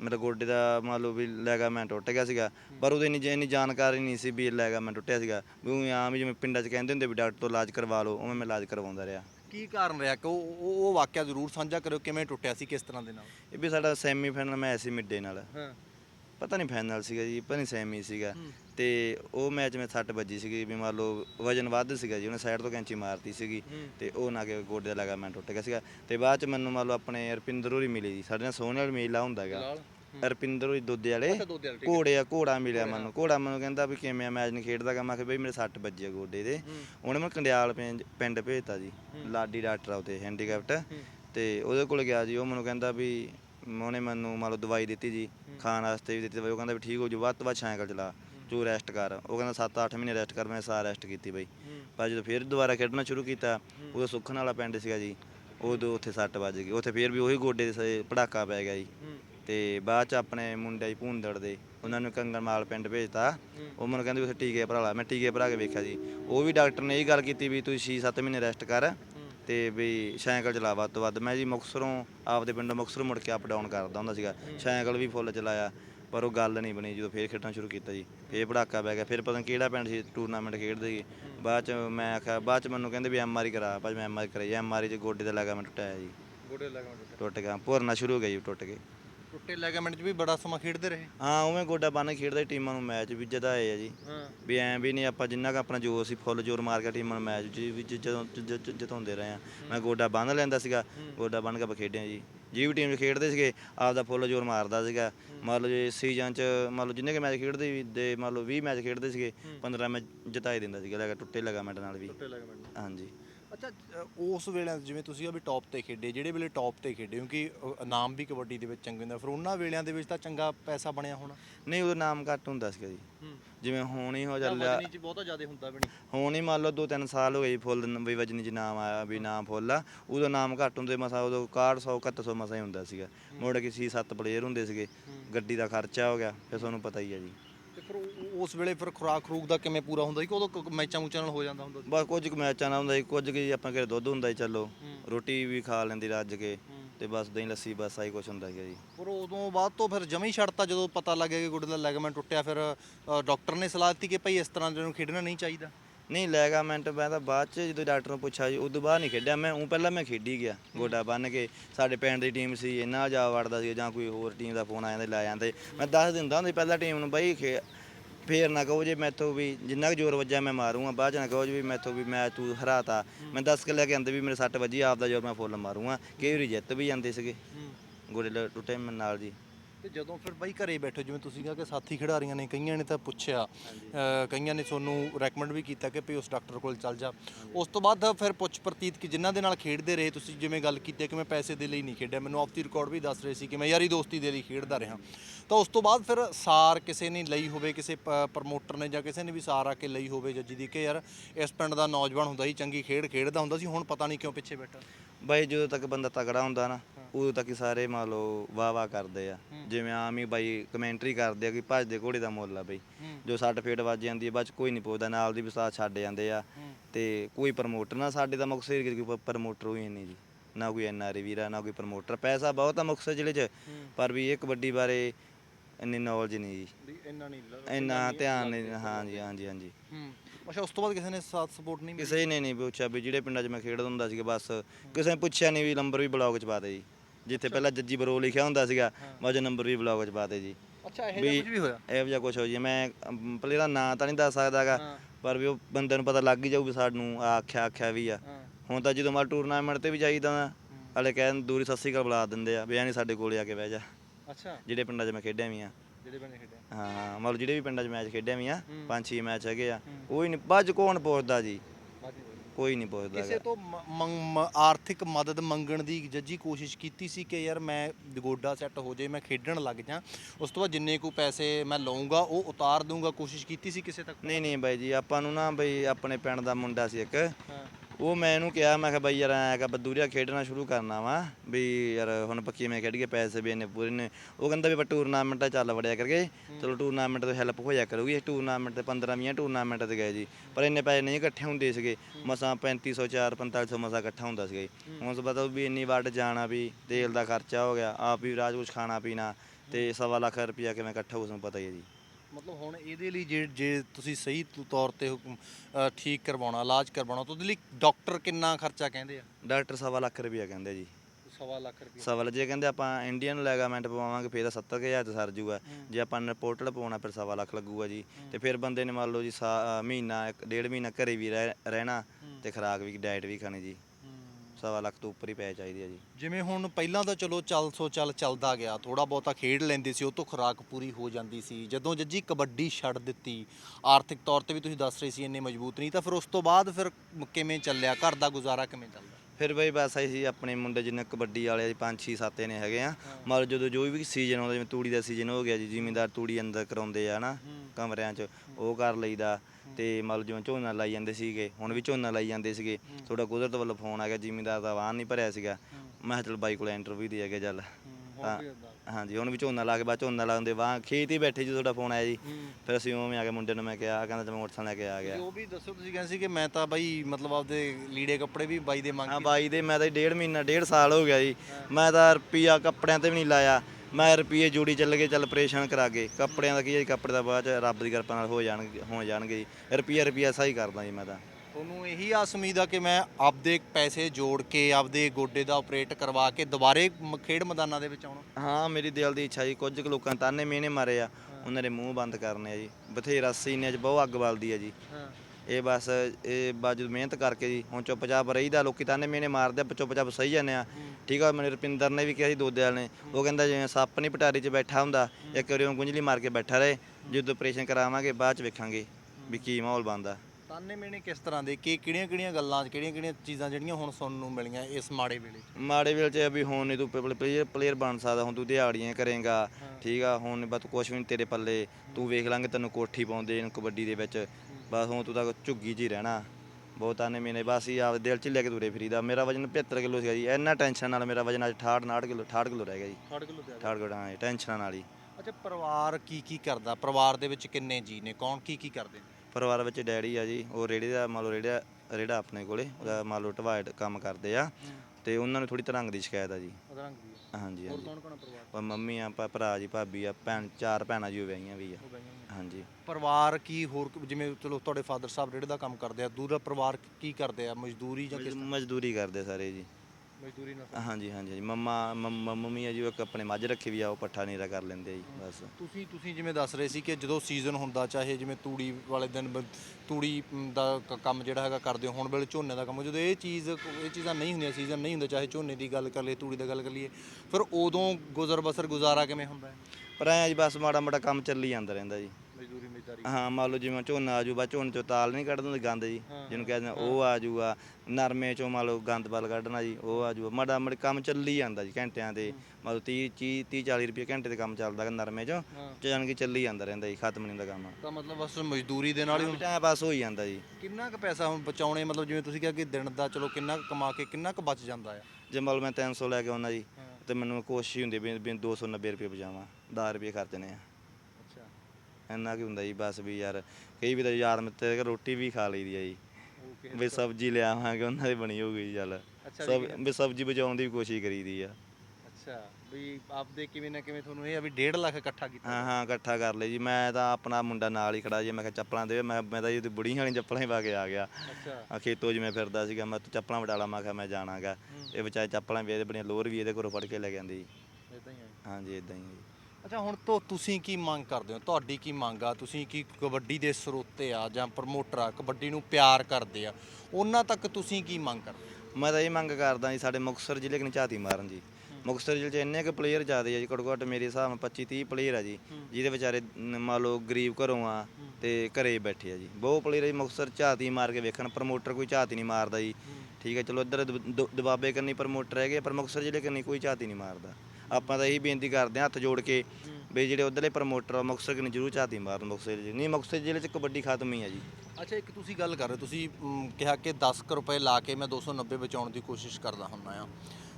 ਮੇਰਾ ਗੋਡੇ ਦਾ ਮੰਨ ਲਓ ਵੀ ਲੈਗਾਮੈਂਟ ਟੁੱਟ ਗਿਆ ਸੀਗਾ ਪਰ ਉਹਦੇ ਇੰਨੀ ਇੰਨੀ ਜਾਣਕਾਰੀ ਨਹੀਂ ਸੀ ਵੀ ਲੈਗਾਮੈਂਟ ਟੁੱਟਿਆ ਸੀਗਾ। ਵੀ ਆਮ ਹੀ ਜਿਵੇਂ ਪਿੰਡਾਂ 'ਚ ਕਹਿੰਦੇ ਹੁੰਦੇ ਵੀ ਡਾਕਟਰ ਤੋਂ ਇਲਾਜ ਕਰਵਾ ਲਓ ਉਵੇਂ ਮੈਂ ਇਲਾਜ ਕਰਵਾਉਂਦਾ ਰਿਹਾ। ਕੀ ਕਾਰਨ ਰਿਹਾ? ਕਿ ਉਹ ਉਹ- ਵਾਕਿਆ ਜ਼ਰੂਰ ਸਾਂਝਾ ਕਰਿਓ ਕਿਵੇਂ ਟੁੱਟਿਆ ਸੀ ਕਿਸ ਤਰ੍ਹਾਂ ਦੇ ਨਾਲ? ਇਹ ਵੀ ਸਾਡਾ ਸੈਮੀ ਫਾਈਨਲ ਮੈਚ ਸੀ ਮਿੱਡੇ ਨਾਲ। ਹਾਂ। ਪਤਾ ਨਹੀਂ ਫਾਈਨਲ ਸੀਗਾ ਜੀ ਪਤਾ ਨਹੀਂ ਸੈਮੀ ਸੀਗਾ। ਤੇ ਉਹ ਮੈਚ ਵਿੱਚ ਸੱਟ ਵੱਜੀ ਸੀਗੀ ਵੀ ਮੰਨ ਲਓ ਵਜਨ ਵੱਧ ਸੀਗਾ ਜੀ ਉਹਨੇ ਸਾਈਡ ਤੋਂ ਕੈਂਚੀ ਮਾਰਤੀ ਸੀਗੀ। ਤੇ ਉਹ ਨਾ ਕਿ ਗੋਡੇ ਦਾ ਲਗਾਮੈਂਟ ਟੁੱਟ ਗਿਆ ਸੀਗਾ। ਤੇ ਬਾਅਦ ਚ ਮੈਨੂੰ ਮੰਨ ਲਓ ਆਪਣੇ ਰਪਿੰਦਰ ਹੋਰੀ ਮਿਲੀ ਜੀ ਸਾਡੇ ਨਾਲ ਸੋਹਣੇ ਵਾਲ ਮੇਲਾ ਹੁੰਦਾ ਹੈਗਾ। ਲਾਲ? ਰਪਿੰਦਰ ਹੋਰੀ ਦੋਦੇ ਵਾਲੇ ਘੋੜੇ ਆ ਘੋੜਾ ਮਿਲਿਆ ਮੈਨੂੰ। ਘੋੜਾ ਮੈਨੂੰ ਕਹਿੰਦਾ ਵੀ ਕਿਵੇਂ ਆ ਮੈਚ ਨਹੀਂ ਖੇਡਦਾਗਾ ਮੈਂ ਕਿਹਾ ਬਈ ਮੇਰੇ ਸੱਟ ਵੱਜੀ ਆ ਗੋਡੇ ਦੇ। ਉਹਨੇ ਮੈਨੂੰ ਕੰਡਿਆਲ ਪਿੰਡ ਪਿੰਡ ਭੇਜਤਾ ਜੀ ਲਾਡੀ ਡਾਕਟਰ ਆ ਉਤੇ ਹੈਂਡੀਕੈਪਟ ਤੇ ਉਹਦੇ ਕੋਲ ਗਿਆ ਜੀ ਉਹ ਮੈਨੂੰ ਕਹਿੰਦਾ ਵੀ ਉਹਨੇ ਮੈਨੂੰ ਮੰਨ ਲਓ ਦਵਾਈ ਦਿੱਤੀ ਜੀ ਖਾਣ ਵਾਸਤੇ ਵੀ ਦਿੱਤੀ ਦਵਾਈ। ਉਹ ਕਹਿੰਦਾ ਵੀ ਠੀਕ ਹੋ ਜੂ ਵੱਧ ਤੋਂ ਵੱਧ ਸਾਈਕਲ ਚਲਾ। ਤੂੰ ਰੈਸਟ ਕਰ। ਉਹ ਕਹਿੰਦਾ 7-8 ਮਹੀਨੇ ਰੈਸਟ ਕਰ ਮੈਂ ਸਾਰਾ ਰੈਸਟ ਕੀਤੀ ਬਈ। ਪਰ ਜਦੋਂ ਫਿਰ ਦੁਬਾਰਾ ਖੇਡਣਾ ਸ਼ੁਰੂ ਕੀਤਾ ਉਦੋਂ ਸੁੱਖਣ ਵਾਲਾ ਪਿੰਡ ਸੀਗਾ ਜੀ ਉਦੋਂ ਉੱਥੇ ਸੱਟ ਵੱਜ ਗਈ। ਉੱਥੇ ਫਿਰ ਵੀ ਉਹੀ ਗੋਡੇ ਦੇ ਪੜਾਕਾ ਪੈ ਗਿਆ ਜੀ। ਤੇ ਬਾਅਦ ਚ ਆਪਣੇ ਮੁੰਡੇ ਜੀ ਭੂੰਦੜ ਦੇ ਉਹਨਾਂ ਨੂੰ ਕੰਗਨਮਾਲ ਪਿੰਡ ਭੇਜਤਾ। ਉਹ ਮੈਨੂੰ ਕਹਿੰਦੇ ਉੱਥੇ ਟੀਕੇ ਭਰਾ ਲਾ ਮੈਂ ਟੀਕੇ ਭਰਾ ਕੇ ਵੇਖਿਆ ਜੀ। ਉਹ ਵੀ ਡਾਕਟਰ ਨੇ ਇਹ ਗੱਲ ਕੀਤੀ ਵੀ ਤੂੰ 6-7 ਮਹੀਨੇ ਰੈਸਟ ਕਰ ਤੇ ਵੀ ਸਾਈਕਲ ਚਲਾ ਵੱਧ ਤੋਂ ਵੱਧ। ਮੈਂ ਜੀ ਮੁਕਸਰੋਂ ਆਪਦੇ ਪਿੰਡੋਂ ਮੁਕਸਰੋਂ ਮੁੜ ਕੇ ਅਪ ਡਾਊਨ ਕਰਦਾ ਹੁੰਦਾ ਸੀਗਾ। ਸਾਈਕਲ ਵੀ ਫੁੱਲ ਚਲਾਇਆ। ਪਰ ਉਹ ਗੱਲ ਨਹੀਂ ਬਣੀ ਜਦੋਂ ਫੇਰ ਖੇਡਣਾ ਸ਼ੁਰੂ ਕੀਤਾ ਜੀ। ਫੇਰ ਪੜਾਕਾ ਪੈ ਗਿਆ ਫਿਰ ਪਤਾ ਨੀ ਕਿਹੜਾ ਪਿੰਡ ਸੀ ਟੂਰਨਾਮੈਂਟ ਖੇਡਦੇ ਸੀ। ਬਾਅਦ ਚ ਮੈਂ ਆਖਿਆ ਬਾਅਦ ਚ ਮੈਨੂੰ ਕਹਿੰਦੇ ਵੀ ਐਮ ਆਰ ਕਰਾ ਭਾਜੀ ਮੈਂ ਐਮ ਆਰ ਕਰਾਈ ਐਮ ਆਰ ਚ ਗੋਡੇ ਦਾ ਲਗਾ ਮੈਂ ਟੁੱਟਿਆ ਜੀ। ਗੋਡੇ ਲਿਗਾਮੈਂਟ ਟੁੱਟ ਗਿਆ ਭੁਰਨਾ ਸ਼ੁਰੂ ਹੋ ਗਿਆ ਜੀ ਟੁੱਟ ਕੇ। ਟੁੱਟੇ ਲਿਗਾਮੈਂਟ 'ਚ ਵੀ ਬੜਾ ਸਮਾਂ ਖੇਡਦੇ ਰਹੇ। ਹਾਂ ਉਵੇਂ ਗੋਡਾ ਬੰਨ ਖੇਡਦੇ ਟੀਮਾਂ ਨੂੰ ਮੈਚ ਵੀ ਜਿਤਾਏ ਆ ਜੀ। ਹਾਂ। ਵੀ ਐਂ ਵੀ ਨਹੀਂ ਆਪਾਂ ਜਿੰਨਾ ਕ ਆਪਣਾ ਜੋਰ ਸੀ ਫੁੱਲ ਜੋਰ ਮਾਰ ਕੇ ਟੀਮਾਂ ਨੂੰ ਮੈਚ ਜੀ ਵੀ ਜਿ- ਜਦੋਂ ਜਿ- ਜਿ- ਜਿਤਾਉਂਦੇ ਰਹੇ ਆ। ਮੈਂ ਗੋਡਾ ਬੰਨ ਲੈਂਦਾ ਸੀਗਾ ਗੋਡਾ ਬੰਨ ਕੇ ਆਪਾਂ ਖੇਡਿਆ ਜੀ। ਜੀ ਵੀ ਟੀਮ 'ਚ ਖੇਡਦੇ ਸੀਗੇ ਆਪਦਾ ਫੁੱਲ ਜੋਰ ਮਾਰਦਾ ਸੀਗਾ। ਮੰਨ ਲਓ ਜੇ ਸੀਜ਼ਨ 'ਚ ਮੰਨ ਲਓ ਜਿੰਨੇ ਕ ਮੈਚ ਖੇਡਦੇ ਵੀ ਦੇ ਮੰਨ ਲਓ 20 ਮੈਚ ਖੇਡਦੇ ਸੀਗੇ 15 ਮੈਚ ਜਿਤਾਏ ਦਿੰਦਾ ਸੀਗਾ ਲਗਾ ਟੁੱਟੇ ਲਗਾਮੈਂਟ ਨਾਲ ਵੀ। ਹਾਂਜੀ। ਅੱਛਾ ਅ, ਉਸ ਵੇਲੇ ਜਿਵੇਂ ਤੁਸੀਂ ਆ ਵੀ ਟੌਪ ਤੇ ਖੇਡੇ ਜਿਹੜੇ ਵੇਲੇ ਟੌਪ ਤੇ ਖੇਡੇ ਕਿਉਂਕਿ ਅ, ਇਨਾਮ ਵੀ ਕਬੱਡੀ ਦੇ ਵਿੱਚ ਚੰਗੇ ਹੁੰਦੇ ਆ। ਫਿਰ ਉਹਨਾਂ ਵੇਲਿਆਂ ਦੇ ਵਿੱਚ ਤਾਂ ਚੰਗਾ ਪੈਸਾ ਬਣਿਆ ਹੋਣਾ? ਨਹੀਂ ਉਦੋਂ ਨਾਮ ਘੱਟ ਹੁੰਦਾ ਸੀਗਾ ਜੀ। ਜਿਵੇਂ ਹੁਣ ਹੀ ਹੋ ਚੱਲਿਆ। ਚ ਬਹੁਤਾ ਜ਼ਿਆਦਾ ਹੁੰਦਾ ਵੀ ਨਹੀਂ। ਹੁਣ ਹੀ ਮੰਨ ਲਓ 2-3 ਸਾਲ ਹੋ ਗਏ ਜੀ ਫੁੱਲ ਨ- ਵੀ ਵਜਨੀ ਚ ਨਾਮ ਆਇਆ ਵੀ ਨਾਮ ਫੁੱਲ ਆ। ਉਦੋਂ ਨਾਮ ਘੱਟ ਹੁੰਦੇ ਮਸਾ ਉਦੋਂ 6100 7100 ਮਸਾ ਹੀ ਹੁੰਦਾ ਸੀਗਾ। ਮੁੜ ਕੇ ਸੀ 7 ਪਲੇਅਰ ਹੁੰਦੇ ਸੀਗੇ। ਗੱਡੀ ਦਾ ਖਰਚਾ ਹੋ ਗਿਆ ਫਿਰ ਤੁਹਾਨੂੰ ਪਤਾ ਹੀ ਹੈ ਜੀ। ਉਸ ਵੇਲੇ ਫਿਰ ਖੁਰਾਕ ਖਰੂਕ ਦਾ ਕਿਵੇਂ ਪੂਰਾ ਹੁੰਦਾ ਸੀ? ਕਿ ਉਦੋਂ ਕ- ਮੈਚਾਂ ਮੂਚਾਂ ਨਾਲ ਹੋ ਜਾਂਦਾ ਹੁੰਦਾ ਸੀ? ਬਸ ਕੁਝ ਕੁ ਮੈਚਾਂ ਨਾਲ ਹੁੰਦਾ ਸੀ ਕੁਝ ਕੁ ਜੀ ਆਪਾਂ ਘਰੇ ਦੁੱਧ ਹੁੰਦਾ ਸੀ ਚਲੋ ਰੋਟੀ ਵੀ ਖਾ ਲੈਂਦੀ ਰੱਜ ਕੇ ਤੇ ਬਸ ਦਹੀਂ ਲੱਸੀ ਬਸ ਆਹੀ ਕੁਝ ਹੁੰਦਾ ਸੀਗਾ ਜੀ। ਪਰ ਉਦੋਂ ਬਾਅਦ ਤੋਂ ਫਿਰ ਜਮੇ ਛੱਡਤਾ ਜਦੋਂ ਪਤਾ ਲੱਗਿਆ ਕਿ ਗੁੱਡੇ ਦਾ ਲੈਗਮੈਂਟ ਟੁੱਟਿਆ ਫਿਰ ਅ, ਡਾਕਟਰ ਨੇ ਸਲਾਹ ਦਿੱਤੀ ਕਿ ਭਾਈ ਇਸ ਤਰ੍ਹਾਂ ਦੇ ਨੂੰ ਖੇਡਣਾ ਨਹੀਂ ਚਾਹੀਦਾ। ਨਹੀਂ ਲੈਗਾਮੈਂਟ ਮੈਂ ਤਾਂ ਬਾਅਦ ਚ ਜਦੋਂ ਡਾਕਟਰ ਨੂੰ ਪੁੱਛਿਆ ਜੀ ਉਦੋਂ ਬਾਅਦ ਨਹੀਂ ਖੇਡਿਆ ਮੈਂ ਉਹ ਪਹਿਲਾਂ ਮੈਂ ਖੇਡੀ ਗਿਆ ਗੋਡਾ ਬੰਨ ਕੇ ਸਾਡੇ ਪਿੰਡ ਦੀ ਟੀਮ ਸੀ ਇੰਨਾ ਜਾ ਵੜਦਾ ਸੀ ਜਾਂ ਕੋਈ ਹੋਰ ਟੀਮ ਦਾ ਫੋਨ ਆ ਜਾਂਦਾ ਲੈ ਜਾਂਦੇ ਮੈਂ ਦੱਸ ਦਿੰਦਾ ਹੁੰਦਾ ਸੀ ਪਹਿਲਾਂ ਟੀਮ ਨੂੰ ਬਈ ਖੇ ਫੇਰ ਨਾ ਕਹੋ ਜੇ ਮੈਥੋਂ ਵੀ ਜਿੰਨਾ ਕੁ ਜ਼ੋਰ ਵੱਜਿਆ ਮੈਂ ਮਾਰੂੰਗਾ ਬਾਅਦ ਚ ਨਾ ਕਹੋ ਜੀ ਵੀ ਮੈਥੋਂ ਵੀ ਮੈਂ ਤੂੰ ਹਰਾਤਾ। ਮੈਂ ਦੱਸ ਕੇ ਲੈ ਕੇ ਆਂਦੇ ਵੀ ਮੇਰੇ ਸੱਟ ਵੱਜੀ ਆਪਦਾ ਜ਼ੋਰ ਮੈਂ ਫੁੱਲ ਮਾਰੂੰਗਾ। ਕਈ ਵਾਰੀ ਜਿੱਤ ਵੀ ਜਾਂਦੇ ਸੀਗੇ। ਗੋਡੇ ਲ- ਟੁੱਟੇ ਮੇਰੇ ਨਾਲ ਜੀ। ਤੇ ਜਦੋਂ ਫਿਰ ਬਾਈ ਘਰੇ ਬੈਠੋ ਜਿਵੇਂ ਤੁਸੀਂ ਕਿਹਾ ਕਿ ਸਾਥੀ ਖਿਡਾਰੀਆਂ ਨੇ ਕਈਆਂ ਨੇ ਤਾਂ ਪੁੱਛਿਆ ਅ, ਕਈਆਂ ਨੇ ਤੁਹਾਨੂੰ ਰეკਮੈਂਡ ਵੀ ਕੀਤਾ ਕਿ ਭਈ ਉਸ ਡਾਕਟਰ ਕੋਲ ਚੱਲ ਜਾ। ਉਸ ਤੋਂ ਬਾਅਦ ਫਿਰ ਪੁੱਛ ਪ੍ਰਤੀਤ ਕਿ ਜਿਨ੍ਹਾਂ ਦੇ ਨਾਲ ਖੇਡਦੇ ਰਹੇ ਤੁਸੀਂ ਜਿਵੇਂ ਗੱਲ ਕੀਤੀ ਹੈ ਕਿ ਮੈਂ ਪੈਸੇ ਦੇ ਲਈ ਨਹੀਂ ਖੇਡਿਆ ਮੈਨੂੰ ਆਫ ਦੀ ਰਿਕਾਰਡ ਵੀ ਦੱਸ ਰਹੇ ਸੀ ਕਿ ਮੈਂ ਯਾਰੀ ਦੋਸਤੀ ਦੇ ਲਈ ਖੇਡਦਾ ਰਿਹਾ। ਤਾਂ ਉਸ ਤੋਂ ਬਾਅਦ ਫਿਰ ਸਾਰ ਕਿਸੇ ਨੇ ਲਈ ਹੋਵੇ ਕਿਸੇ ਪ੍ਰਮੋਟਰ ਨੇ ਜਾਂ ਕਿਸੇ ਨੇ ਵੀ ਸਾਰ ਆ ਕੇ ਲਈ ਹੋਵੇ ਜੱਜੀ ਦੀ ਕਿ ਯਾਰ ਇਸ ਪਿੰਡ ਦਾ ਨੌਜਵਾਨ ਹੁੰਦਾ ਸੀ ਚੰਗੀ ਖੇਡ ਖੇਡਦਾ ਹੁੰਦਾ ਸੀ ਹੁਣ ਪਤਾ ਨਹੀਂ ਕਿਉਂ ਪਿੱਛੇ ਬੈਠਾ। ਬਾਈ ਜਦੋਂ ਤੱਕ ਬੰਦਾ ਤਗੜਾ ਹੁੰਦਾ ਨਾ ਉਦੋਂ ਤੱਕ ਹੀ ਸਾਰੇ ਮੰਨ ਲਓ ਵਾਹ ਵਾਹ ਕਰਦੇ ਆ। ਜਿਵੇਂ ਆਮ ਹੀ ਬਾਈ ਕਮੈਂਟਰੀ ਕਰਦੇ ਆ ਕਿ ਭੱਜਦੇ ਘੋੜੇ ਦਾ ਮੁੱਲ ਆ ਬਈ। ਜੋ ਸੱਟ ਫੇਟ ਵੱਜ ਜਾਂਦੀ ਹੈ ਬਾਅਦ ਚ ਕੋਈ ਨਹੀਂ ਪੁੱਛਦਾ ਨਾਲ ਦੀ ਵੀ ਸਾਥ ਛੱਡ ਜਾਂਦੇ ਆ। ਤੇ ਕੋਈ ਪ੍ਰਮੋਟਰ ਨਾ ਸਾਡੇ ਦਾ ਮਕਸਦ ਇਹ ਕਿ ਕੋਈ ਪ੍ਰਮੋਟਰ ਹੋਈ ਨਹੀਂ ਜੀ। ਨਾ ਕੋਈ ਐਨਆਰ ਵੀਰਾ ਨਾ ਕੋਈ ਪ੍ਰਮੋਟਰ ਪੈਸਾ ਬਹੁਤ ਆ ਮੁਕਤਸਰ ਜ਼ਿਲ੍ਹੇ 'ਚ ਪਰ ਵੀ ਇਹ ਕਬੱਡੀ ਬਾਰੇ ਇੰਨੀ ਨੌਲੇਜ ਨਹੀਂ ਜੀ। ਇੰਨਾ ਨਹੀਂ ਇੰਨਾ ਧਿਆਨ ਨਹੀਂ ਹਾਂਜੀ ਹਾਂਜੀ ਹਾਂਜੀ। ਹੂੰ। ਅੱਛਾ ਉਸ ਤੋਂ ਬਾਅਦ ਕਿਸੇ ਨੇ ਸਾਥ ਸਪੋਰਟ ਨਹੀਂ ਕਿਸੇ ਨੇ ਨਹੀਂ ਪੁੱਛਿਆ ਵੀ ਜਿਹੜੇ ਪਿੰਡਾਂ 'ਚ ਮੈਂ ਖੇਡਦਾ ਹੁੰਦਾ ਸੀਗਾ ਬਸ। ਕਿਸੇ ਨੇ ਪੁੱਛਿਆ ਨਹੀਂ ਵੀ ਨੰਬਰ ਵੀ ਬਲੌਗ 'ਚ ਪਾ ਦੇ ਜੀ। ਜਿੱਥੇ ਪਹਿਲਾਂ ਜੱਜੀ ਬਰੋ ਲਿਖਿਆ ਹੁੰਦਾ ਸੀਗਾ ਮੈਂ ਨੰਬਰ ਵੀ ਬਲੌਗ 'ਚ ਪਾ ਦੇ ਜੀ। ਅੱਛਾ ਇਹ ਵੀ ਕੁਝ ਵੀ ਹੋਇਆ? ਇਹੋ ਜਿਹਾ ਕੁਝ ਹੋ ਜੀ। ਮੈਂ ਪਲੇਅਰ ਦਾ ਨਾਂ ਤਾਂ ਨਹੀਂ ਦੱਸ ਸਕਦਾਗਾ। ਪਰ ਵੀ ਉਹ ਬੰਦੇ ਨੂੰ ਪਤਾ ਲੱਗ ਹੀ ਜਾਊ ਵੀ ਸਾਨੂੰ ਆਖਿਆ ਆਖਿਆ ਵੀ ਆ। ਹੁਣ ਤਾਂ ਜਦੋਂ ਮਾਲ ਟੂਰਨਾਮੈਂਟ ਤੇ ਵੀ ਜਾਈਦਾ ਨਾ ਹਲੇ ਕਹਿਣ ਦੂਰੀ ਸਤਿ ਸ਼੍ਰੀ ਅਕਾਲ ਬੁਲਾ ਦਿੰਦੇ ਆ ਵੀ ਐ ਨਹੀਂ ਸਾਡੇ ਕੋਲੇ ਆ ਕੇ ਬਹਿ ਜਾ। ਅੱਛਾ। ਜਿਹੜੇ ਪਿੰਡਾਂ 'ਚ ਮੈਂ ਖੇਡਿਆ ਵੀ ਆ। ਜਿਹੜੇ ਬਣੇ ਖੇਡਿਆ? ਹਾਂ ਹਾਂ ਮਤਲਬ ਜਿਹੜੇ ਵੀ ਪਿੰਡਾਂ 'ਚ ਮੈਚ ਖੇਡਿਆ ਵੀ ਆ ਪੰਜ ਛੇ ਮੈਚ ਹੈਗੇ ਆ ਕੋਈ ਨਹੀਂ ਬਾਅਦ 'ਚ ਕੌਣ ਪੁੱਛਦਾ ਜੀ? ਕੋਈ ਨਹੀਂ ਪੁੱਛਦਾ ਕਿਸੇ ਹੈਗਾ। ਤੋਂ ਮ- ਮੰਗ- ਮ- ਆਰਥਿਕ ਮਦਦ ਮੰਗਣ ਦੀ ਜੱਜੀ ਕੋਸ਼ਿਸ਼ ਕੀਤੀ ਸੀ ਕਿ ਯਾਰ ਮੈਂ ਗੋਡਾ ਸੈੱਟ ਹੋ ਜੇ ਮੈਂ ਖੇਡਣ ਲੱਗ ਜਾ ਉਸ ਤੋਂ ਬਾਅਦ ਜਿੰਨੇ ਕੋ ਪੈਸੇ ਮੈਂ ਲਵਾਂਗਾ ਉਹ ਉਤਾਰ ਦੂੰਗਾ ਕੋਸ਼ਿਸ਼ ਕੀਤੀ ਸੀ ਕਿਸੇ ਤੱਕ? ਨਹੀਂ ਨਹੀਂ ਬਾਈ ਜੀ ਆਪਾਂ ਨੂੰ ਨਾ ਬਈ ਆਪਣੇ ਪਿੰਡ ਦਾ ਮੁੰਡਾ ਸੀ ਇੱਕ। ਹਾਂ। ਉਹ ਮੈਂ ਇਹਨੂੰ ਕਿਹਾ, ਮੈਂ ਕਿਹਾ ਬਾਈ ਯਾਰ ਐਂ ਕਾ ਬਦੂਰੀਆ ਖੇਡਣਾ ਸ਼ੁਰੂ ਕਰਨਾ ਵਾ ਵੀ ਯਾਰ ਹੁਣ ਪੱਕੀ ਮੈਂ ਖੇਡ ਕੇ ਪੈਸੇ ਵੀ ਇੰਨੇ ਪੂਰੇ ਨੇ। ਉਹ ਕਹਿੰਦਾ ਵੀ ਆਪਾਂ ਟੂਰਨਾਮੈਂਟ ਤਾਂ ਚੱਲ ਵੜਿਆ ਕਰਕੇ ਚਲੋ ਟੂਰਨਾਮੈਂਟ ਤੋਂ ਹੈਲਪ ਹੋ ਜਾ ਕਰੂਗੀ ਟੂਰਨਾਮੈਂਟ ਤੇ 15 20 ਟੂਰਨਾਮੈਂਟ ਤੇ ਗਏ ਜੀ। ਪਰ ਇੰਨੇ ਪੈਸੇ ਨਹੀਂ ਇਕੱਠੇ ਹੁੰਦੇ ਸੀਗੇ। ਮਸਾਂ 3500 4 4500 ਮਸਾਂ ਇਕੱਠਾ ਹੁੰਦਾ ਸੀਗਾ ਜੀ। ਹੁਣ ਪਤਾ ਵੀ ਇੰਨੀ ਵੱਡ ਜਾਣਾ ਵੀ ਤੇਲ ਦਾ ਖਰਚਾ ਹੋ ਗਿਆ, ਆਪ ਵੀ ਰਾਜ ਕੁਛ ਖਾਣਾ ਪੀਣਾ ਤੇ ਸਵਾ ਲੱਖ ਰੁਪਇਆ ਕਿਵੇਂ ਇਕੱਠਾ ਹੋ ਤੁਹਾਨੂੰ ਪਤਾ ਹੀ ਹੈ ਜੀ। ਮਤਲਬ ਹੁਣ ਇਹਦੇ ਲਈ ਜੇ ਜੇ ਤੁਸੀਂ ਸਹੀ ਤ- ਤੌਰ ਤੇ ਹੁਕਮ- ਅ, ਠੀਕ ਕਰਵਾਉਣਾ ਇਲਾਜ ਕਰਵਾਉਣਾ ਤਾਂ ਉਹਦੇ ਲਈ ਡਾਕਟਰ ਕਿੰਨਾ ਖਰਚਾ ਕਹਿੰਦੇ ਆ? ਡਾਕਟਰ ਸਵਾ ਲੱਖ ਰੁਪਇਆ ਕਹਿੰਦੇ ਜੀ। ਸਵਾ ਲੱਖ ਰੁਪਏ ਸਵਾ ਲੱਖ ਜੇ ਕਹਿੰਦੇ ਆਪਾਂ ਇੰਡੀਅਨ ਲੈਗਾਮੈਂਟ ਪਵਾਵਾਂਗੇ ਫਿਰ ਤਾਂ 70000 ਤੇ ਸਰ ਜੂਗਾ। ਜੇ ਆਪਾਂ ਰਿਪੋਰਟਡ ਪਵਾਉਣਾ ਫਿਰ ਸਵਾ ਲੱਖ ਲੱਗੂਗਾ ਜੀ। ਤੇ ਫਿਰ ਬੰਦੇ ਨੇ ਮੰਨ ਲਓ ਜੀ ਸਾ- ਅ, ਮਹੀਨਾ ਇੱਕ ਡੇਢ ਮਹੀਨਾ ਘਰੇ ਵੀ ਰਹਿ- ਰਹਿਣਾ ਤੇ ਖੁਰਾਕ ਵੀ ਡਾਈਟ ਵੀ ਖਾਣੀ ਜੀ। ਸਵਾ ਲੱਖ ਤੋਂ ਉੱਪਰ ਹੀ ਪੈ ਚਾਹੀਦੀ ਹੈ ਜੀ। ਜਿਵੇਂ ਹੁਣ ਪਹਿਲਾਂ ਤਾਂ ਚਲੋ ਚੱਲ ਸੋ ਚੱਲ ਚੱਲਦਾ ਗਿਆ ਥੋੜਾ ਬਹੁਤਾ ਖੇਡ ਲੈਂਦੇ ਸੀ, ਉਹ ਤੋਂ ਖੁਰਾਕ ਪੂਰੀ ਹੋ ਜਾਂਦੀ ਸੀ। ਜਦੋਂ ਜੱਜੀ ਕਬੱਡੀ ਛੱਡ ਦਿੱਤੀ, ਆਰਥਿਕ ਤੌਰ ਤੇ ਵੀ ਤੁਸੀਂ ਦੱਸ ਰਹੇ ਸੀ ਇੰਨੇ ਮਜ਼ਬੂਤ ਨਹੀਂ, ਤਾਂ ਫਿਰ ਉਸ ਤੋਂ ਬਾਅਦ ਫਿਰ ਕਿਵੇਂ ਚੱਲਿਆ, ਘਰ ਦਾ ਗੁਜ਼ਾਰਾ ਕਿਵੇਂ ਚੱਲਦਾ? ਫਿਰ ਬਈ ਬਸ ਅਸੀਂ ਆਪਣੇ ਮੁੰਡੇ ਜਿੰਨੇ ਕਬੱਡੀ ਵਾਲੇ 5 6 7 ਨੇ ਹੈਗੇ ਆ। ਮਤਲਬ ਜਦੋਂ ਜੋ ਵੀ ਸੀਜ਼ਨ ਆਉਂਦਾ ਜਿਵੇਂ ਤੂੜੀ ਦਾ ਸੀਜ਼ਨ ਹੋ ਗਿਆ ਜੀ ਜ਼ਿਮੀਂਦਾਰ ਤੂੜੀ ਅੰਦਰ ਕਰਾਉਂਦੇ ਆ ਨਾ ਕਮਰਿਆਂ 'ਚ ਉਹ ਕਰ ਲਈਦਾ ਤੇ ਮਤਲਬ ਜਿਵੇਂ ਝੋਨਾ ਲਾਈ ਜਾਂਦੇ ਸੀਗੇ ਹੁਣ ਵੀ ਝੋਨਾ ਲਾਈ ਜਾਂਦੇ ਸੀਗੇ ਥੋੜਾ ਕੁਦਰਤ ਵੱਲੋਂ ਫੋਨ ਆ ਗਿਆ ਜ਼ਿਮੀਂਦਾਰ ਦਾ ਵਾਹਨ ਨਹੀਂ ਭਰਿਆ ਸੀਗਾ। ਮੈਂ ਕਿਹਾ ਚਲ ਬਾਈ ਕੋਲ ਇੰਟਰਵਿਊ ਦੇ ਕੇ ਚੱਲ। ਤਾਂ ਹਾਂਜੀ ਹੁਣ ਵੀ ਝੋਨਾ ਲਾ ਕੇ ਬਾਅਦ ਝੋਨਾ ਲਾਉਂਦੇ ਵਾਹ ਖੇਤ ਹੀ ਬੈਠੇ ਜੀ ਤੁਹਾਡਾ ਫੋਨ ਆਇਆ ਜੀ। ਫਿਰ ਅਸੀਂ ਉਵੇਂ ਆ ਕੇ ਮੁੰਡੇ ਨੂੰ ਮੈਂ ਕਿਹਾ ਕਹਿੰਦਾ ਤੇ ਮੈਂ ਮੋਟਰਸਾਈਕਲ ਲੈ ਕੇ ਆ ਗਿਆ। ਉਹ ਵੀ ਦੱਸੋ ਤੁਸੀਂ ਕਹਿੰਦੇ ਸੀ ਕਿ ਮੈਂ ਤਾਂ ਬਾਈ ਮਤਲਬ ਆਪਦੇ ਲੀੜੇ ਕੱਪੜੇ ਵੀ ਬਾਈ ਦੇ ਮੰਗ ਹਾਂ ਬਾਈ ਦੇ ਮੈਂ ਤਾਂ ਜੀ ਡੇਢ ਮਹੀਨਾ ਡੇਢ ਸਾਲ ਹੋ ਗਿਆ ਜੀ। ਮੈਂ ਤਾਂ ਰੁਪਈਆ ਕੱਪੜਿਆਂ ਤੇ ਵੀ ਨਹੀਂ ਲਾਇਆ। ਮੈਂ ਰੁਪਈਏ ਜੋੜੀ ਚੱਲ ਕੇ ਚੱਲ ਆਪਰੇਸ਼ਨ ਕਰਾ ਕੇ। ਕੱਪੜਿਆਂ ਦਾ ਕੀ ਹੈ ਜੀ ਕੱਪੜੇ ਦਾ ਬਾਅਦ ਚ ਰੱਬ ਦੀ ਕਿਰਪਾ ਨਾਲ ਹੋ ਜਾਣਗੇ ਹੋ ਜਾਣਗੇ ਜੀ। ਰੁਪਈਆ ਰੁਪਈਆ ਸਹੀ ਕਰਦਾ ਜੀ ਮੈਂ ਤਾਂ। ਤੁਹਾਨੂੰ ਇਹੀ ਆਸ ਉਮੀਦ ਆ ਕਿ ਮੈਂ ਆਪਦੇ ਪੈਸੇ ਜੋੜ ਕੇ ਆਪਦੇ ਗੋਡੇ ਦਾ ਆਪਰੇਟ ਕਰਵਾ ਕੇ ਦੁਬਾਰੇ ਮ- ਖੇਡ ਮੈਦਾਨਾਂ ਦੇ ਵਿੱਚ ਆਉਣਾ? ਹਾਂ ਮੇਰੀ ਦਿਲ ਦੀ ਇੱਛਾ ਜੀ ਕੁਝ ਕੁ ਲੋਕਾਂ ਤਾਨੇ ਮਿਹਨੇ ਮਾਰੇ ਆ ਉਹਨਾਂ ਦੇ ਮੂੰਹ ਬੰਦ ਕਰਨੇ ਆ ਜੀ। ਬਥੇਰਾ ਸੀਨੇ 'ਚ ਬਹੁਤ ਅੱਗ ਬਲਦੀ ਆ ਜੀ। ਹਾਂ। ਇਹ ਬਸ ਇਹ ਬਾਜੂ ਮਿਹਨਤ ਕਰਕੇ ਜੀ ਹੁਣ ਚੁੱਪਚਾਪ ਰਹੀਦਾ ਲੋਕੀ ਤਾਨੇ ਮਿਹਨੇ ਮਾਰਦੇ ਆ ਆਪਾਂ ਚੁੱਪਚਾਪ ਸਹੀ ਜਾਂਦੇ ਆ। ਠੀਕ ਆ ਮੈਨੂੰ ਰੁਪਿੰਦਰ ਨੇ ਵੀ ਕਿਹਾ ਸੀ ਦੋਦੇਵਾਲ ਨੇ ਉਹ ਕਹਿੰਦਾ ਜਿਵੇਂ ਸੱਪ ਨਹੀਂ ਪਟਾਰੀ 'ਚ ਬੈਠਾ ਹੁੰਦਾ ਇੱਕ ਵਾਰੀ ਉਹ ਗੁੰਝਲੀ ਮਾਰ ਕੇ ਬੈਠਾ ਰਹੇ ਜਦੋਂ ਆਪਰੇਸ਼ਨ ਕਰਾਵਾਂਗੇ ਬਾਅਦ 'ਚ ਵੇਖਾਂਗੇ ਵੀ ਕੀ ਮਾਹੌਲ ਬਣਦਾ। ਤਾਨੇ ਮੇਨੇ ਕਿਸ ਤਰ੍ਹਾਂ ਦੇ ਕਿ ਕਿਹੜੀਆਂ ਕਿਹੜੀਆਂ ਗੱਲਾਂ ਕਿਹੜੀਆਂ ਕਿਹੜੀਆਂ ਚੀਜ਼ਾਂ ਜਿਹੜੀਆਂ ਹੁਣ ਸੁਣਨ ਨੂੰ ਮਿਲੀਆਂ ਇਸ ਮਾੜੇ ਵੇਲੇ 'ਚ? ਮਾੜੇ ਵੇਲ 'ਚ ਵੀ ਹੁਣ ਨਹੀਂ ਤੂੰ ਪਲੇਅਰ ਪਲੇਅਰ ਬਣ ਸਕਦਾ ਹੁਣ ਤੂੰ ਦਿਹਾੜੀਆਂ ਕਰੇਗਾ ਠੀਕ ਆ ਹੁਣ ਬਸ ਕੁਛ ਵੀ ਨਹੀਂ ਤੇਰੇ ਪੱਲੇ ਤੂੰ ਵੇਖ ਲਾਂਗੇ ਤੈਨੂੰ ਕੋਠੀ ਪਾਉਂਦੇ ਨੇ ਕਬੱਡੀ ਦੇ ਵਿੱਚ ਬਸ ਹੁਣ ਤੂੰ ਤਾਂ ਝੁੱਗੀ 'ਚ ਹੀ ਰਹਿਣਾ। ਬਹੁਤਾਂ ਨੇ ਮੈਨੇ ਬਸ ਹੀ ਆਪ ਦਿਲ 'ਚ ਹੀ ਲੈ ਕੇ ਤੁਰੇ ਫਿਰੀਦਾ। ਮੇਰਾ ਵਜਨ 75 ਕਿਲੋ ਸੀਗਾ ਜੀ ਇੰਨਾ ਟੈਨਸ਼ਨ ਨਾਲ ਮੇਰਾ ਵਜਨ ਅੱਜ 68 69 ਕਿਲੋ 68 ਕਿਲੋ ਰਹਿ ਗਿਆ ਜੀ। 60 ਕਿਲੋ ਤੇ 68 ਕਿਲੋ ਹਾਂ ਜੀ, ਟੈਨਸ਼ਨਾਂ ਨਾਲ ਹੀ। ਅੱਛਾ ਪਰਿਵਾਰ ਕੀ ਕੀ ਕਰਦਾ? ਪਰਿਵਾਰ ਦੇ ਵਿੱਚ ਕਿੰਨੇ ਜੀ ਨੇ? ਕੌਣ ਕੀ ਕੀ ਕਰਦੇ ਨੇ? ਪਰਿਵਾਰ ਵਿੱਚ ਡੈਡੀ ਆ ਜੀ ਉਹ ਰੇੜੇ ਦਾ ਮੰਨ ਲਓ ਰੇੜਾ ਰੇੜਾ ਆਪਣੇ ਕੋਲੇ ਉਹਦਾ ਮੰਨ ਲਓ ਕੰਮ ਕਰਦੇ ਆ ਤੇ ਉਹਨਾਂ ਨੂੰ ਥੋੜੀ ਤਰੰਗ ਦੀ ਸ਼ਿਕਾਇਤ ਆ ਜੀ। ਦੀ ਹਾਂਜੀ ਹਾਂਜੀ। ਕੌਣ ਕੌਣ ਪਰਿਵਾਰ ਪਰ ਮੰਮੀ ਆ ਭਾ- ਭਰਾ ਜੀ ਭਾਬੀ ਆ ਭੈਣ ਚਾਰ ਭੈਣਾਂ ਜੀ ਉਹ ਵਿਆਹੀਆਂ ਵੀ ਆ। ਹਾਂਜੀ। ਪਰਿਵਾਰ ਕੀ ਹੋਰ ਕ- ਜਿਵੇਂ ਚਲੋ ਤੁਹਾਡੇ ਫਾਦਰ ਸਾਹਿਬ ਰੇੜੇ ਦਾ ਕੰਮ ਕਰਦੇ ਆ ਦੂਰਾ ਪਰਿਵਾਰ ਕੀ ਕਰਦੇ ਆ? ਮਜ਼ਦੂਰੀ ਜਾਂ ਕਿਸ ਮਜ਼ਦੂਰੀ ਕਰਦੇ ਸਾਰੇ ਜੀ। ਮਜ਼ਦੂਰੀ ਨਾਲ ਹਾਂਜੀ ਹਾਂਜੀ ਹਾਂਜੀ। ਮੰਮਾ ਮੰਮ- ਮੰਮੀ ਆ ਜੀ ਉਹ ਇੱਕ ਆਪਣੇ ਮੱਝ ਰੱਖੀ ਵੀ ਆ ਉਹ ਪੱਠਾ ਨੀਰਾ ਕਰ ਲੈਂਦੇ ਆ ਜੀ ਬਸ। ਤੁਸੀਂ ਤੁਸੀਂ ਜਿਵੇਂ ਦੱਸ ਰਹੇ ਸੀ ਕਿ ਜਦੋਂ ਸੀਜ਼ਨ ਹੁੰਦਾ ਚਾਹੇ ਜਿਵੇਂ ਤੂੜੀ ਵਾਲੇ ਦਿਨ ਬ- ਤੂੜੀ ਮ, ਦਾ ਕ- ਕੰਮ ਜਿਹੜਾ ਹੈਗਾ ਕਰਦੇ ਹੋ ਹੁਣ ਵੇਲੇ ਝੋਨੇ ਦਾ ਕੰਮ ਜਦੋਂ ਇਹ ਚੀਜ਼ ਇਹ ਚੀਜ਼ਾਂ ਨਹੀਂ ਹੁੰਦੀਆਂ ਸੀਜ਼ਨ ਨਹੀਂ ਹੁੰਦਾ ਚਾਹੇ ਝੋਨੇ ਦੀ ਗੱਲ ਕਰ ਲਈਏ ਤੂੜੀ ਦੀ ਗੱਲ ਕਰ ਲਈਏ ਫਿਰ ਉਦੋਂ ਗੁਜ਼ਰ ਬਸਰ ਗੁਜ਼ਾਰਾ ਕਿਵੇਂ ਹੁੰਦਾ? ਹੈ ਪਰ ਐਂ ਜੀ ਬਸ ਮਾੜਾ ਮਾੜਾ ਕੰਮ ਚੱਲੀ ਜਾਂਦਾ ਰਹਿੰਦਾ ਜੀ। ਹਾਂ ਮੰਨ ਲਓ ਜਿਵੇਂ ਝੋਨਾ ਆ ਜੂ ਬਾ ਝੋਨੇ ਚੋਂ ਤਾਲ ਨਹੀਂ ਕੱਢ ਦਿੰਦੇ ਗੰਦ ਜੀ। ਜਿਹਨੂੰ ਕਹਿੰਦੇ ਉਹ ਆ ਜੂਗਾ ਨਰਮੇ ਚੋਂ ਮੰਨ ਲਓ ਗੰਦ ਬਲ ਕੱਢਣਾ ਜੀ ਉਹ ਆ ਜੂਗਾ ਮਾੜਾ ਮਾੜਾ ਕੰਮ ਚੱਲੀ ਜਾਂਦਾ ਜੀ ਘੰਟਿਆਂ ਦੇ ਮੰਨ ਲਓ 30 30 30 40 ਰੁਪਏ ਘੰਟੇ ਦੇ ਕੰਮ ਚੱਲਦਾ ਗਾ ਨਰਮੇ ਚੋਂ ਜਾਣ ਕੇ ਚੱਲੀ ਜਾਂਦਾ ਰਹਿੰਦਾ ਜੀ ਖਤਮ ਨਹੀਂ ਹੁੰਦਾ ਕੰਮ। ਤਾਂ ਮਤਲਬ ਬਸ ਮਜ਼ਦੂਰੀ ਦੇ ਨਾਲ ਹੀ ਹੁਣ ਟਾਈਮ ਪਾਸ ਹੋਈ ਜਾਂਦਾ ਜੀ। ਕਿੰਨਾ ਕੁ ਪੈਸਾ ਹੁਣ ਬਚਾਉਣੇ ਮਤਲਬ ਜਿਵੇਂ ਤੁਸੀਂ ਕਿਹਾ ਕਿ ਦਿਨ ਦਾ ਚਲੋ ਕਿੰਨਾ ਕੁ ਕਮਾ ਕੇ ਕਿੰਨਾ ਕੁ ਬਚ ਜਾਂਦਾ ਆ? ਜੇ ਮੰਨ ਲਓ ਮੈਂ 300 ਲੈ ਕੇ ਆਉਣਾ ਜੀ ਤੇ ਮੈਨੂੰ ਕੋਸ਼ਿਸ਼ ਹੁੰਦੀ ਵੀ ਵੀ 290 ਰੁਪਏ ਬਚਾਵਾਂ 10 ਰੁਪਏ ਖਰਚਣੇ ਆ। ਇੰਨਾ ਕੀ ਹੁੰਦਾ ਜੀ ਬਸ ਵੀ ਯਾਰ ਕਈ ਵੀ ਤਾਂ ਯਾਰ ਮਿੱਤਰ ਰੋਟੀ ਵੀ ਖਾ ਲਈਦੀ ਆ ਜੀ। ਵੀ ਸਬਜ਼ੀ ਲਿਆਵਾਂਗੇ ਉਹਨਾਂ ਦੀ ਬਣੀ ਹੋਊਗੀ ਚੱਲ। ਅੱਛਾ ਸਭ ਵੀ ਸਬਜ਼ੀ ਬਚਾਉਣ ਦੀ ਵੀ ਕੋਸ਼ਿਸ਼ ਕਰੀਦੀ ਆ। ਅੱਛਾ ਵੀ ਆਪਦੇ ਕਿਵੇਂ ਨਾ ਕਿਵੇਂ ਤੁਹਾਨੂੰ ਇਹ ਆ ਵੀ 1.5 ਲੱਖ ਇਕੱਠਾ ਕੀਤਾ ਹਾਂ ਹਾਂ ਇਕੱਠਾ ਕਰ ਲਈ ਜੀ। ਮੈਂ ਤਾਂ ਆਪਣਾ ਮੁੰਡਾ ਨਾਲ ਹੀ ਖੜਾ ਜੀ ਮੈਂ ਕਿਹਾ ਚੱਪਲਾਂ ਦੇ ਮੈਂ ਮੈਂ ਤਾਂ ਜੀ ਬੁੜੀਆਂ ਵਾਲੀ ਚੱਪਲਾਂ ਹੀ ਪਾ ਕੇ ਆ ਗਿਆ। ਅੱਛਾ। ਆ ਖੇਤੋਂ ਜਿਵੇਂ ਫਿਰਦਾ ਸੀਗਾ ਮੈਂ ਤਾਂ ਚੱਪਲਾਂ ਵਟਾਲਾ ਮੈਂ ਕਿਹਾ ਮੈਂ ਜਾਣਾਗਾ। ਇਹ ਵਿਚਾਰੇ ਚੱਪਲਾਂ ਵੀ ਇਹਦੇ ਬੜੀਆਂ ਲੋਰ ਵੀ ਇਹਦੇ ਘਰੋਂ ਫੜ ਕੇ ਲੈ ਕੇ ਆਂਦੀ। ਇਦਾਂ ਹੀ ਹੈ ਹਾਂਜੀ ਇਦਾਂ ਹੀ ਜੀ। ਅੱਛਾ, ਹੁਣ ਤੋਂ ਤੁਸੀਂ ਕੀ ਮੰਗ ਕਰਦੇ ਹੋ? ਤੁਹਾਡੀ ਕੀ ਮੰਗ ਆ? ਤੁਸੀਂ ਕੀ ਕਬੱਡੀ ਦੇ ਸਰੋਤੇ ਆ ਜਾਂ ਪ੍ਰਮੋਟਰ ਆ? ਕਬੱਡੀ ਨੂੰ ਪਿਆਰ ਕਰਦੇ ਆ। ਉਹਨਾਂ ਤੱਕ ਤੁਸੀਂ ਕੀ ਮੰਗ ਕਰਦੇ ਹੋ? ਮੈਂ ਤਾਂ ਇਹ ਮੰਗ ਕਰਦਾ ਜੀ, ਸਾਡੇ ਮੁਕਤਸਰ ਜ਼ਿਲ੍ਹੇ ਕਿਨ ਝਾਤੀ ਮਾਰਨ ਜੀ। ਮੁਕਤਸਰ ਜ਼ਿਲ੍ਹੇ 'ਚ ਇੰਨੇ ਕੁ ਪਲੇਅਰ ਜ਼ਿਆਦੇ ਆ ਜੀ, ਘੱਟੋ ਘੱਟ ਮੇਰੇ ਹਿਸਾਬ ਨਾਲ 25 30 ਪਲੇਅਰ ਆ ਜੀ, ਜਿਹਦੇ ਵਿਚਾਰੇ ਨ- ਮੰਨ ਲਓ ਗਰੀਬ ਘਰੋਂ ਆ ਤੇ ਘਰੇ ਬੈਠੇ ਆ ਜੀ। ਬਹੁਤ ਪਲੇਅਰ ਆ ਜੀ ਮੁਕਤਸਰ ਝਾਤੀ ਮਾਰ ਕੇ ਵੇਖਣ ਪ੍ਰਮੋਟਰ ਕੋਈ ਝਾਤੀ ਨਹੀਂ ਮਾਰਦਾ ਜੀ। ਠੀਕ ਹੈ ਚਲੋ ਇੱਧਰ ਦ- ਦ- ਦਬਾਬੇ ਕੰਨੀ ਪ੍ਰਮੋਟਰ ਹੈਗੇ ਪਰ ਮੁਕਤਸਰ ਜ਼ਿਲ੍ਹੇ ਕੰਨੀ ਕੋਈ ਝਾਤੀ ਨਹੀਂ ਮਾਰਦਾ। ਆਪਾਂ ਤਾਂ ਇਹੀ ਬੇਨਤੀ ਕਰਦੇ ਹਾਂ ਹੱਥ ਜੋੜ ਕੇ ਵੀ ਜਿਹੜੇ ਉਧਰਲੇ ਪ੍ਰਮੋਟਰ ਆ ਮੁਕਤਸਰ ਕੰਨੀ ਜ਼ਰੂਰ ਝਾਤੀ ਮਾਰਨ ਮੁਕਤਸਰ ਜ਼ਿਲ੍ਹੇ ਨਹੀਂ ਮੁਕਤਸਰ ਜ਼ਿਲ੍ਹੇ 'ਚ ਕਬੱਡੀ ਖਤਮ ਹੀ ਆ ਜੀ। ਅੱਛਾ ਇੱਕ ਤੁਸੀਂ ਗੱਲ ਕਰ ਰਹੇ ਹੋ, ਤੁਸੀਂ ਮ, ਕਿਹਾ ਕਿ 10 ਕੁ ਰੁਪਏ ਲਾ ਕੇ ਮੈਂ 290 ਬਚਾਉਣ ਦੀ ਕੋਸ਼ਿਸ਼ ਕਰਦਾ ਹੁੰਦਾ ਆ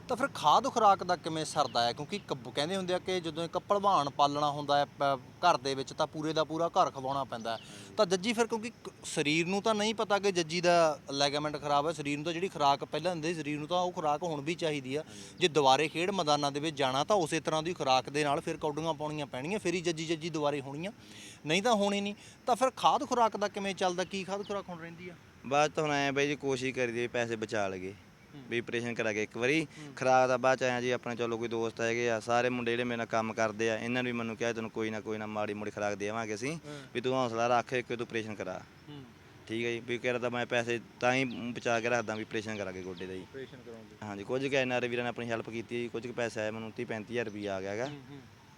ਤਾਂ ਫਿਰ ਖਾਦ ਖੁਰਾਕ ਦਾ ਕਿਵੇਂ ਸਰਦਾ ਹੈ? ਕਿਉਂਕਿ ਕੱਬ- ਕਹਿੰਦੇ ਹੁੰਦੇ ਆ ਕਿ ਜਦੋਂ ਇੱਕ ਭਲਵਾਨ ਪਾਲਣਾ ਹੁੰਦਾ ਹੈ, ਪ- ਘਰ ਦੇ ਵਿੱਚ ਤਾਂ ਪੂਰੇ ਦਾ ਪੂਰਾ ਘਰ ਖਵਾਉਣਾ ਪੈਂਦਾ ਹੈ। ਤਾਂ ਜੱਜੀ ਫਿਰ ਕਿਉਂਕਿ ਕ- ਸਰੀਰ ਨੂੰ ਤਾਂ ਨਹੀਂ ਪਤਾ ਕਿ ਜੱਜੀ ਦਾ ਲੈਗਾਮੈਂਟ ਖਰਾਬ ਹੈ, ਸਰੀਰ ਨੂੰ ਤਾਂ ਜਿਹੜੀ ਖੁਰਾਕ ਪਹਿਲਾਂ ਹੁੰਦੀ ਸੀ, ਸਰੀਰ ਨੂੰ ਤਾਂ ਉਹ ਖੁਰਾਕ ਹੁਣ ਵੀ ਚਾਹੀਦੀ ਆ। ਜੇ ਦੁਬਾਰੇ ਖੇਡ ਮੈਦਾਨਾਂ ਦੇ ਵਿੱਚ ਜਾਣਾ ਤਾਂ ਉਸੇ ਤਰ੍ਹਾਂ ਦੀ ਖੁਰਾਕ ਦੇ ਨਾਲ ਫਿਰ ਕੌਡੀਆਂ ਪਾਉਣੀਆਂ ਪੈਣੀਆਂ ਫਿਰ ਹੀ ਜੱਜੀ ਜੱਜੀ ਦੁਬਾਰੇ ਹੋਣੀਆਂ। ਨਹੀਂ ਤਾਂ ਹੋਣੀ ਨਹੀਂ। ਤਾਂ ਫਿਰ ਖਾਦ ਖੁਰਾਕ ਦਾ ਕਿਵੇਂ ਚੱਲਦਾ? ਕੀ ਖਾਦ ਖੁਰਾਕ ਹੁਣ ਰਹਿੰਦੀ ਆ? ਬਾਅਦ ਤਾਂ ਹੁਣ ਐ ਬਾਈ ਜੀ ਕੋਸ਼ਿਸ਼ ਕਰੀਦੀ ਪੈਸੇ ਬਚਾ ਲਗੇ ਵੀ ਆਪਰੇਸ਼ਨ ਕਰਾ ਕੇ ਇੱਕ ਵਾਰੀ। ਖਰਾਕ ਦਾ ਬਾਅਦ ਚ ਆਇਆ ਜੀ ਆਪਣੇ ਚਲੋ ਕੋਈ ਦੋਸਤ ਹੈਗੇ ਆ ਸਾਰੇ ਮੁੰਡੇ ਜਿਹੜੇ ਮੇਰੇ ਨਾਲ ਕੰਮ ਕਰਦੇ ਆ ਇਹਨਾਂ ਨੇ ਵੀ ਮੈਨੂੰ ਕਿਹਾ ਤੈਨੂੰ ਕੋਈ ਨਾ ਕੋਈ ਨਾ ਮਾੜੀ ਮੋੜੀ ਖਰਾਕ ਦੇਵਾਂਗੇ ਅਸੀਂ ਵੀ ਤੂੰ ਹੌਸਲਾ ਰੱਖ ਕਿ ਤੂੰ ਆਪਰੇਸ਼ਨ ਕਰਾ। ਠੀਕ ਹੈ ਜੀ ਵੀ ਕਹਿ ਤਾਂ ਮੈਂ ਪੈਸੇ ਤਾਂ ਹੀ ਬਚਾ ਕੇ ਰੱਖਦਾ ਵੀ ਆਪਰੇਸ਼ਨ ਕਰਾ ਕੇ ਗੋਡੇ ਦਾ ਜੀ। ਆਪਰੇਸ਼ਨ ਕਰਾਉਂਦੇ। ਹਾਂਜੀ ਕੁਝ ਕੁ ਐਨਆਰ ਵੀਰਾਂ ਨੇ ਆਪਣੀ ਹੈਲਪ ਕੀਤੀ ਜੀ ਕੁਝ ਕੁ ਪੈਸੇ ਆਏ ਮੈਨੂੰ 30 35000 ਰੁਪਈਆ ਆ ਗਿਆ ਹੈਗਾ।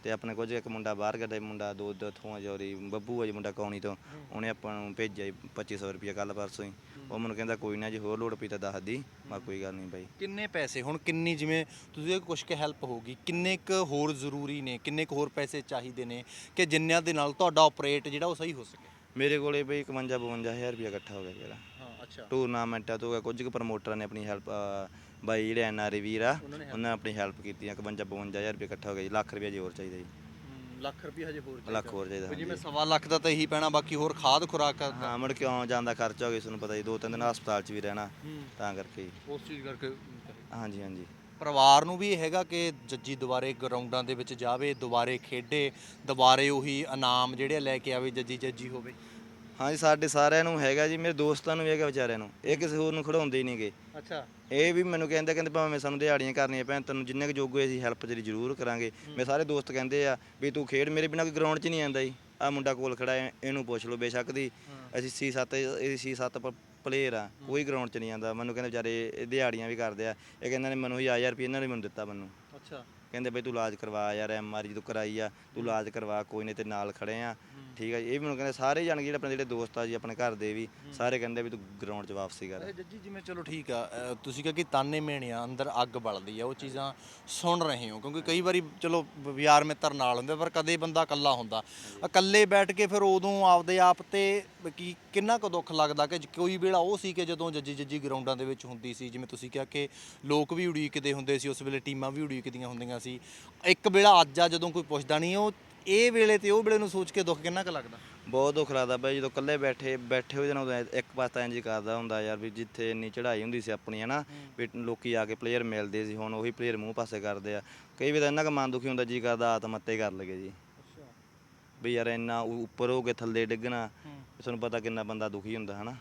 ਤੇ ਆਪਣੇ ਕੁਝ ਇੱਕ ਮੁੰਡਾ ਬਾਹਰ ਕੱਢੇ ਮੁੰਡਾ ਦੋ ਦੋ ਥੋਂ ਜੋਰੀ ਬੱਬੂ ਆ ਜੀ ਮੁੰਡਾ ਕੌਣੀ ਤੋਂ ਉਹਨੇ ਆਪਾਂ ਨੂੰ ਭੇਜਿਆ ਜੀ 2500 ਰੁਪਈਆ ਕੱਲ ਪਰਸੋਂ ਹੀ। ਉਹ ਮੈਨੂੰ ਕਹਿੰਦਾ ਕੋਈ ਨਾ ਜੇ ਹੋਰ ਲੋੜ ਪਈ ਤਾਂ ਦੱਸ ਦੀ ਮੈਂ ਕੋਈ ਗੱਲ ਨਹੀਂ ਬਾਈ। ਕਿੰਨੇ ਪੈਸੇ ਹੁਣ ਕਿੰਨੀ ਜਿਵੇਂ ਤੁਸੀਂ ਇਹ ਕੁਛ ਕੁ ਹੈਲਪ ਹੋਗੀ ਕਿੰਨੇ ਕੁ ਹੋਰ ਜ਼ਰੂਰੀ ਨੇ ਕਿੰਨੇ ਕੁ ਹੋਰ ਪੈਸੇ ਚਾਹੀਦੇ ਨੇ ਕਿ ਜਿੰਨਿਆਂ ਦੇ ਨਾਲ ਤੁਹਾਡਾ ਆਪਰੇਟ ਜਿਹੜਾ ਉਹ ਸਹੀ ਹੋ ਸਕੇ? ਮੇਰੇ ਕੋਲੇ ਬਈ 51 52000 ਰੁਪਈਆ ਇਕੱਠਾ ਹੋ ਗਿਆ ਜਿਹੜਾ ਹਾਂ ਅੱਛਾ। ਟੂਰਨਾਮੈਂਟਾਂ ਤੋਂ ਗਿਆ ਕੁਝ ਕੁ ਪ੍ਰਮੋਟਰਾਂ ਨੇ ਆਪਣੀ ਹੈਲਪ ਬਾਈ ਜਿਹੜੇ ਐਨਆਰ ਵੀਰ ਆ ਉਹਨਾਂ ਨੇ ਆਪਣੀ ਹੈਲਪ ਕੀਤੀ 51 52000 ਰੁਪਈਆ ਇਕੱਠਾ ਹੋ ਗਿਆ ਜੀ ਲੱਖ ਰੁਪਈਆ ਜੀ ਹੋਰ ਚਾਹੀਦਾ ਜੀ। ਲੱਖ ਰੁਪਏ ਹਜੇ ਹੋਰ ਲੱਖ ਹੋਰ ਚਾਹੀਦਾ ਜਿਵੇਂ ਹਾਂਜੀ। ਸਵਾ ਲੱਖ ਦਾ ਤਾਂ ਇਹੀ ਪੈਣਾ ਬਾਕੀ ਹੋਰ ਖਾਦ ਖੁਰਾਕ ਦਾ ਹਾਂ ਮੁੜ ਕੇ ਆਉਣ ਜਾਣ ਦਾ ਖਰਚਾ ਹੋ ਗਿਆ ਤੁਹਾਨੂੰ ਪਤਾ ਜੀ ਦੋ ਤਿੰਨ ਦਿਨ ਹਸਪਤਾਲ 'ਚ ਵੀ ਰਹਿਣਾ ਤਾਂ ਕਰਕੇ। ਜੀ। ਉਸ ਚੀਜ਼ ਕਰਕੇ ਹਾਂਜੀ ਹਾਂਜੀ। ਪਰਿਵਾਰ ਨੂੰ ਵੀ ਇਹ ਹੈਗਾ ਕਿ ਜੱਜੀ ਦੁਬਾਰੇ ਗਰਾਊਂਡਾਂ ਦੇ ਵਿੱਚ ਜਾਵੇ ਦੁਬਾਰੇ ਖੇਡੇ ਦੁਬਾਰੇ ਉਹੀ ਇਨਾਮ ਜਿਹੜੇ ਲੈ ਕੇ ਆਵੇ ਜੱਜੀ ਜੱਜੀ ਹੋਵੇ। ਹਾਂਜੀ ਸਾਡੇ ਸਾਰਿਆਂ ਨੂੰ ਹੈਗਾ ਜੀ ਮੇਰੇ ਦੋਸਤਾਂ ਨੂੰ ਵੀ ਹੈਗਾ ਵਿਚਾਰਿਆਂ ਨੂੰ। ਇਹ ਕਿਸੇ ਹੋਰ ਨੂੰ ਖੜਾਉਂਦੇ ਹੀ ਨਹੀਂਗੇ। ਅੱਛਾ। ਇਹ ਵੀ ਮੈਨੂੰ ਕਹਿੰਦੇ ਕਹਿੰਦੇ ਭਾਵੇਂ ਸਾਨੂੰ ਦਿਹਾੜੀਆਂ ਕਰਨੀਆਂ ਪੈਣ ਤੈਨੂੰ ਜਿੰਨੇ ਕੁ ਜੋਗੇ ਅਸੀਂ ਹੈਲਪ ਤੇਰੀ ਜ਼ਰੂਰ ਕਰਾਂਗੇ। ਮੇਰੇ ਸਾਰੇ ਦੋਸਤ ਕਹਿੰਦੇ ਆ ਵੀ ਤੂੰ ਖੇਡ ਮੇਰੇ ਬਿਨਾਂ ਕੋਈ ਗਰਾਊਂਡ 'ਚ ਨਹੀਂ ਆਂਦਾ ਜੀ। ਆ ਮੁੰਡਾ ਕੋਲ ਖੜਾ ਹੈ ਇਹਨੂੰ ਪੁੱਛ ਲਓ ਬੇਸ਼ੱਕ ਦੀ। ਅਸੀਂ ਸੀ 7 ਇਹ ਸੀ 7 ਪਲੇਅਰ ਆ ਕੋਈ ਗਰਾਊਂਡ 'ਚ ਨਹੀਂ ਆਂਦਾ। ਮੈਨੂੰ ਕਹਿੰਦੇ ਵਿਚਾਰੇ ਇਹ ਦਿਹਾੜੀਆਂ ਵੀ ਕਰਦੇ ਆ। ਇਹ ਕਹਿੰਦੇ ਨੇ ਮੈਨੂੰ 1000 ਰੁਪਏ ਇਹਨਾਂ ਨੇ ਮੈਨੂੰ ਦਿੱਤਾ ਮੈਨੂੰ। ਅੱਛਾ। ਕਹਿੰਦੇ ਬਈ ਤੂੰ ਇਲਾਜ ਕਰਵਾ ਯਾਰ ਐਮਆਰ ਜਦੋਂ ਕਰਾਈ ਆ ਤੂੰ ਇਲਾਜ ਕਰਵਾ ਕੋਈ ਨਹੀਂ ਤੇ ਨਾਲ ਖੜੇ ਆ। ਠੀਕ ਆ ਜੀ ਇਹ ਵੀ ਮੈਨੂੰ ਕਹਿੰਦੇ ਸਾਰੇ ਜਾਣ ਜਿਹੜੇ ਆਪਣੇ ਜਿਹੜੇ ਦੋਸਤ ਆ ਜੀ ਆਪਣੇ ਘਰ ਦੇ ਵੀ ਸਾਰੇ ਕਹਿੰਦੇ ਵੀ ਤੂੰ ਗਰਾਊਂਡ 'ਚ ਵਾਪਸੀ ਕਰ। ਜੱਜੀ ਜਿਵੇਂ ਚਲੋ ਠੀਕ ਆ ਅ, ਤੁਸੀਂ ਕਿਹਾ ਕਿ ਤਾਨੇ ਮੇਣੇ ਆ ਅੰਦਰ ਅੱਗ ਬਲਦੀ ਆ ਉਹ ਚੀਜ਼ਾਂ ਸੁਣ ਰਹੇ ਹੋ ਕਿਉਂਕਿ ਕਈ ਵਾਰੀ ਚਲੋ ਬ- ਯਾਰ ਮਿੱਤਰ ਨਾਲ ਹੁੰਦੇ ਪਰ ਕਦੇ ਬੰਦਾ ਇਕੱਲਾ ਹੁੰਦਾ। ਇਕੱਲੇ ਬੈਠ ਕੇ ਫਿਰ ਉਦੋਂ ਆਪਦੇ ਆਪ ਤੇ ਕੀ ਕਿੰਨਾ ਕੁ ਦੁੱਖ ਲੱਗਦਾ ਕਿ ਜ- ਕੋਈ ਵੇਲਾ ਉਹ ਸੀ ਕਿ ਜਦੋਂ ਜੱਜੀ ਜੱਜੀ ਗਰਾਊਂਡਾਂ ਦੇ ਵਿੱਚ ਹੁੰਦੀ ਸੀ ਜਿਵੇਂ ਤੁਸੀਂ ਕਿਹਾ ਕਿ ਲੋਕ ਵੀ ਉਡੀਕਦੇ ਹੁੰਦੇ ਸੀ ਉਸ ਵੇਲੇ ਟੀਮਾਂ ਵੀ ਉਡੀਕਦੀਆਂ ਹੁੰਦੀਆਂ ਸੀ। ਇੱਕ ਵੇਲਾ ਅੱਜ ਆ ਜਦੋਂ ਕੋਈ ਪੁੱਛਦਾ ਨਹੀਂ ਉਹ ਇਹ ਵੇਲੇ ਤੇ ਉਹ ਵੇਲੇ ਨੂੰ ਸੋਚ ਕੇ ਦੁੱਖ ਕਿੰਨਾ ਕੁ ਲੱਗਦਾ? ਬਹੁਤ ਦੁੱਖ ਲੱਗਦਾ ਬਈ ਜਦੋਂ ਇਕੱਲੇ ਬੈਠੇ ਬੈਠੇ ਹੋਏ ਜਨਾਂ ਇੱਕ ਪਾਸੇ ਤਾਂ ਇੰਜ ਕਰਦਾ ਹੁੰਦਾ ਯਾਰ ਵੀ ਜਿੱਥੇ ਇੰਨੀ ਚੜ੍ਹਾਈ ਹੁੰਦੀ ਸੀ ਆਪਣੀ ਹਨਾ? ਵੀ ਲੋਕੀ ਆ ਕੇ ਪਲੇਅਰ ਮਿਲਦੇ ਸੀ ਹੁਣ ਉਹੀ ਪਲੇਅਰ ਮੂੰਹ ਪਾਸੇ ਕਰਦੇ ਆ। ਕਈ ਵਾਰ ਤਾਂ ਇੰਨਾ ਕੁ ਮਨ ਦੁਖੀ ਹੁੰਦਾ ਜੀ ਕਰਦਾ ਆਤਮ ਹੱਤੇ ਕਰ ਲਗੇ ਜੀ। ਵੀ ਯਾਰ ਇੰਨਾ ਉੱਪਰ ਹੋ ਕੇ ਥੱਲੇ ਡਿੱਗਣਾ ਤੁਹਾਨੂੰ ਪਤਾ ਕਿੰਨਾ ਬੰਦਾ ਦੁਖੀ ਹੁੰਦਾ ਹਨਾ?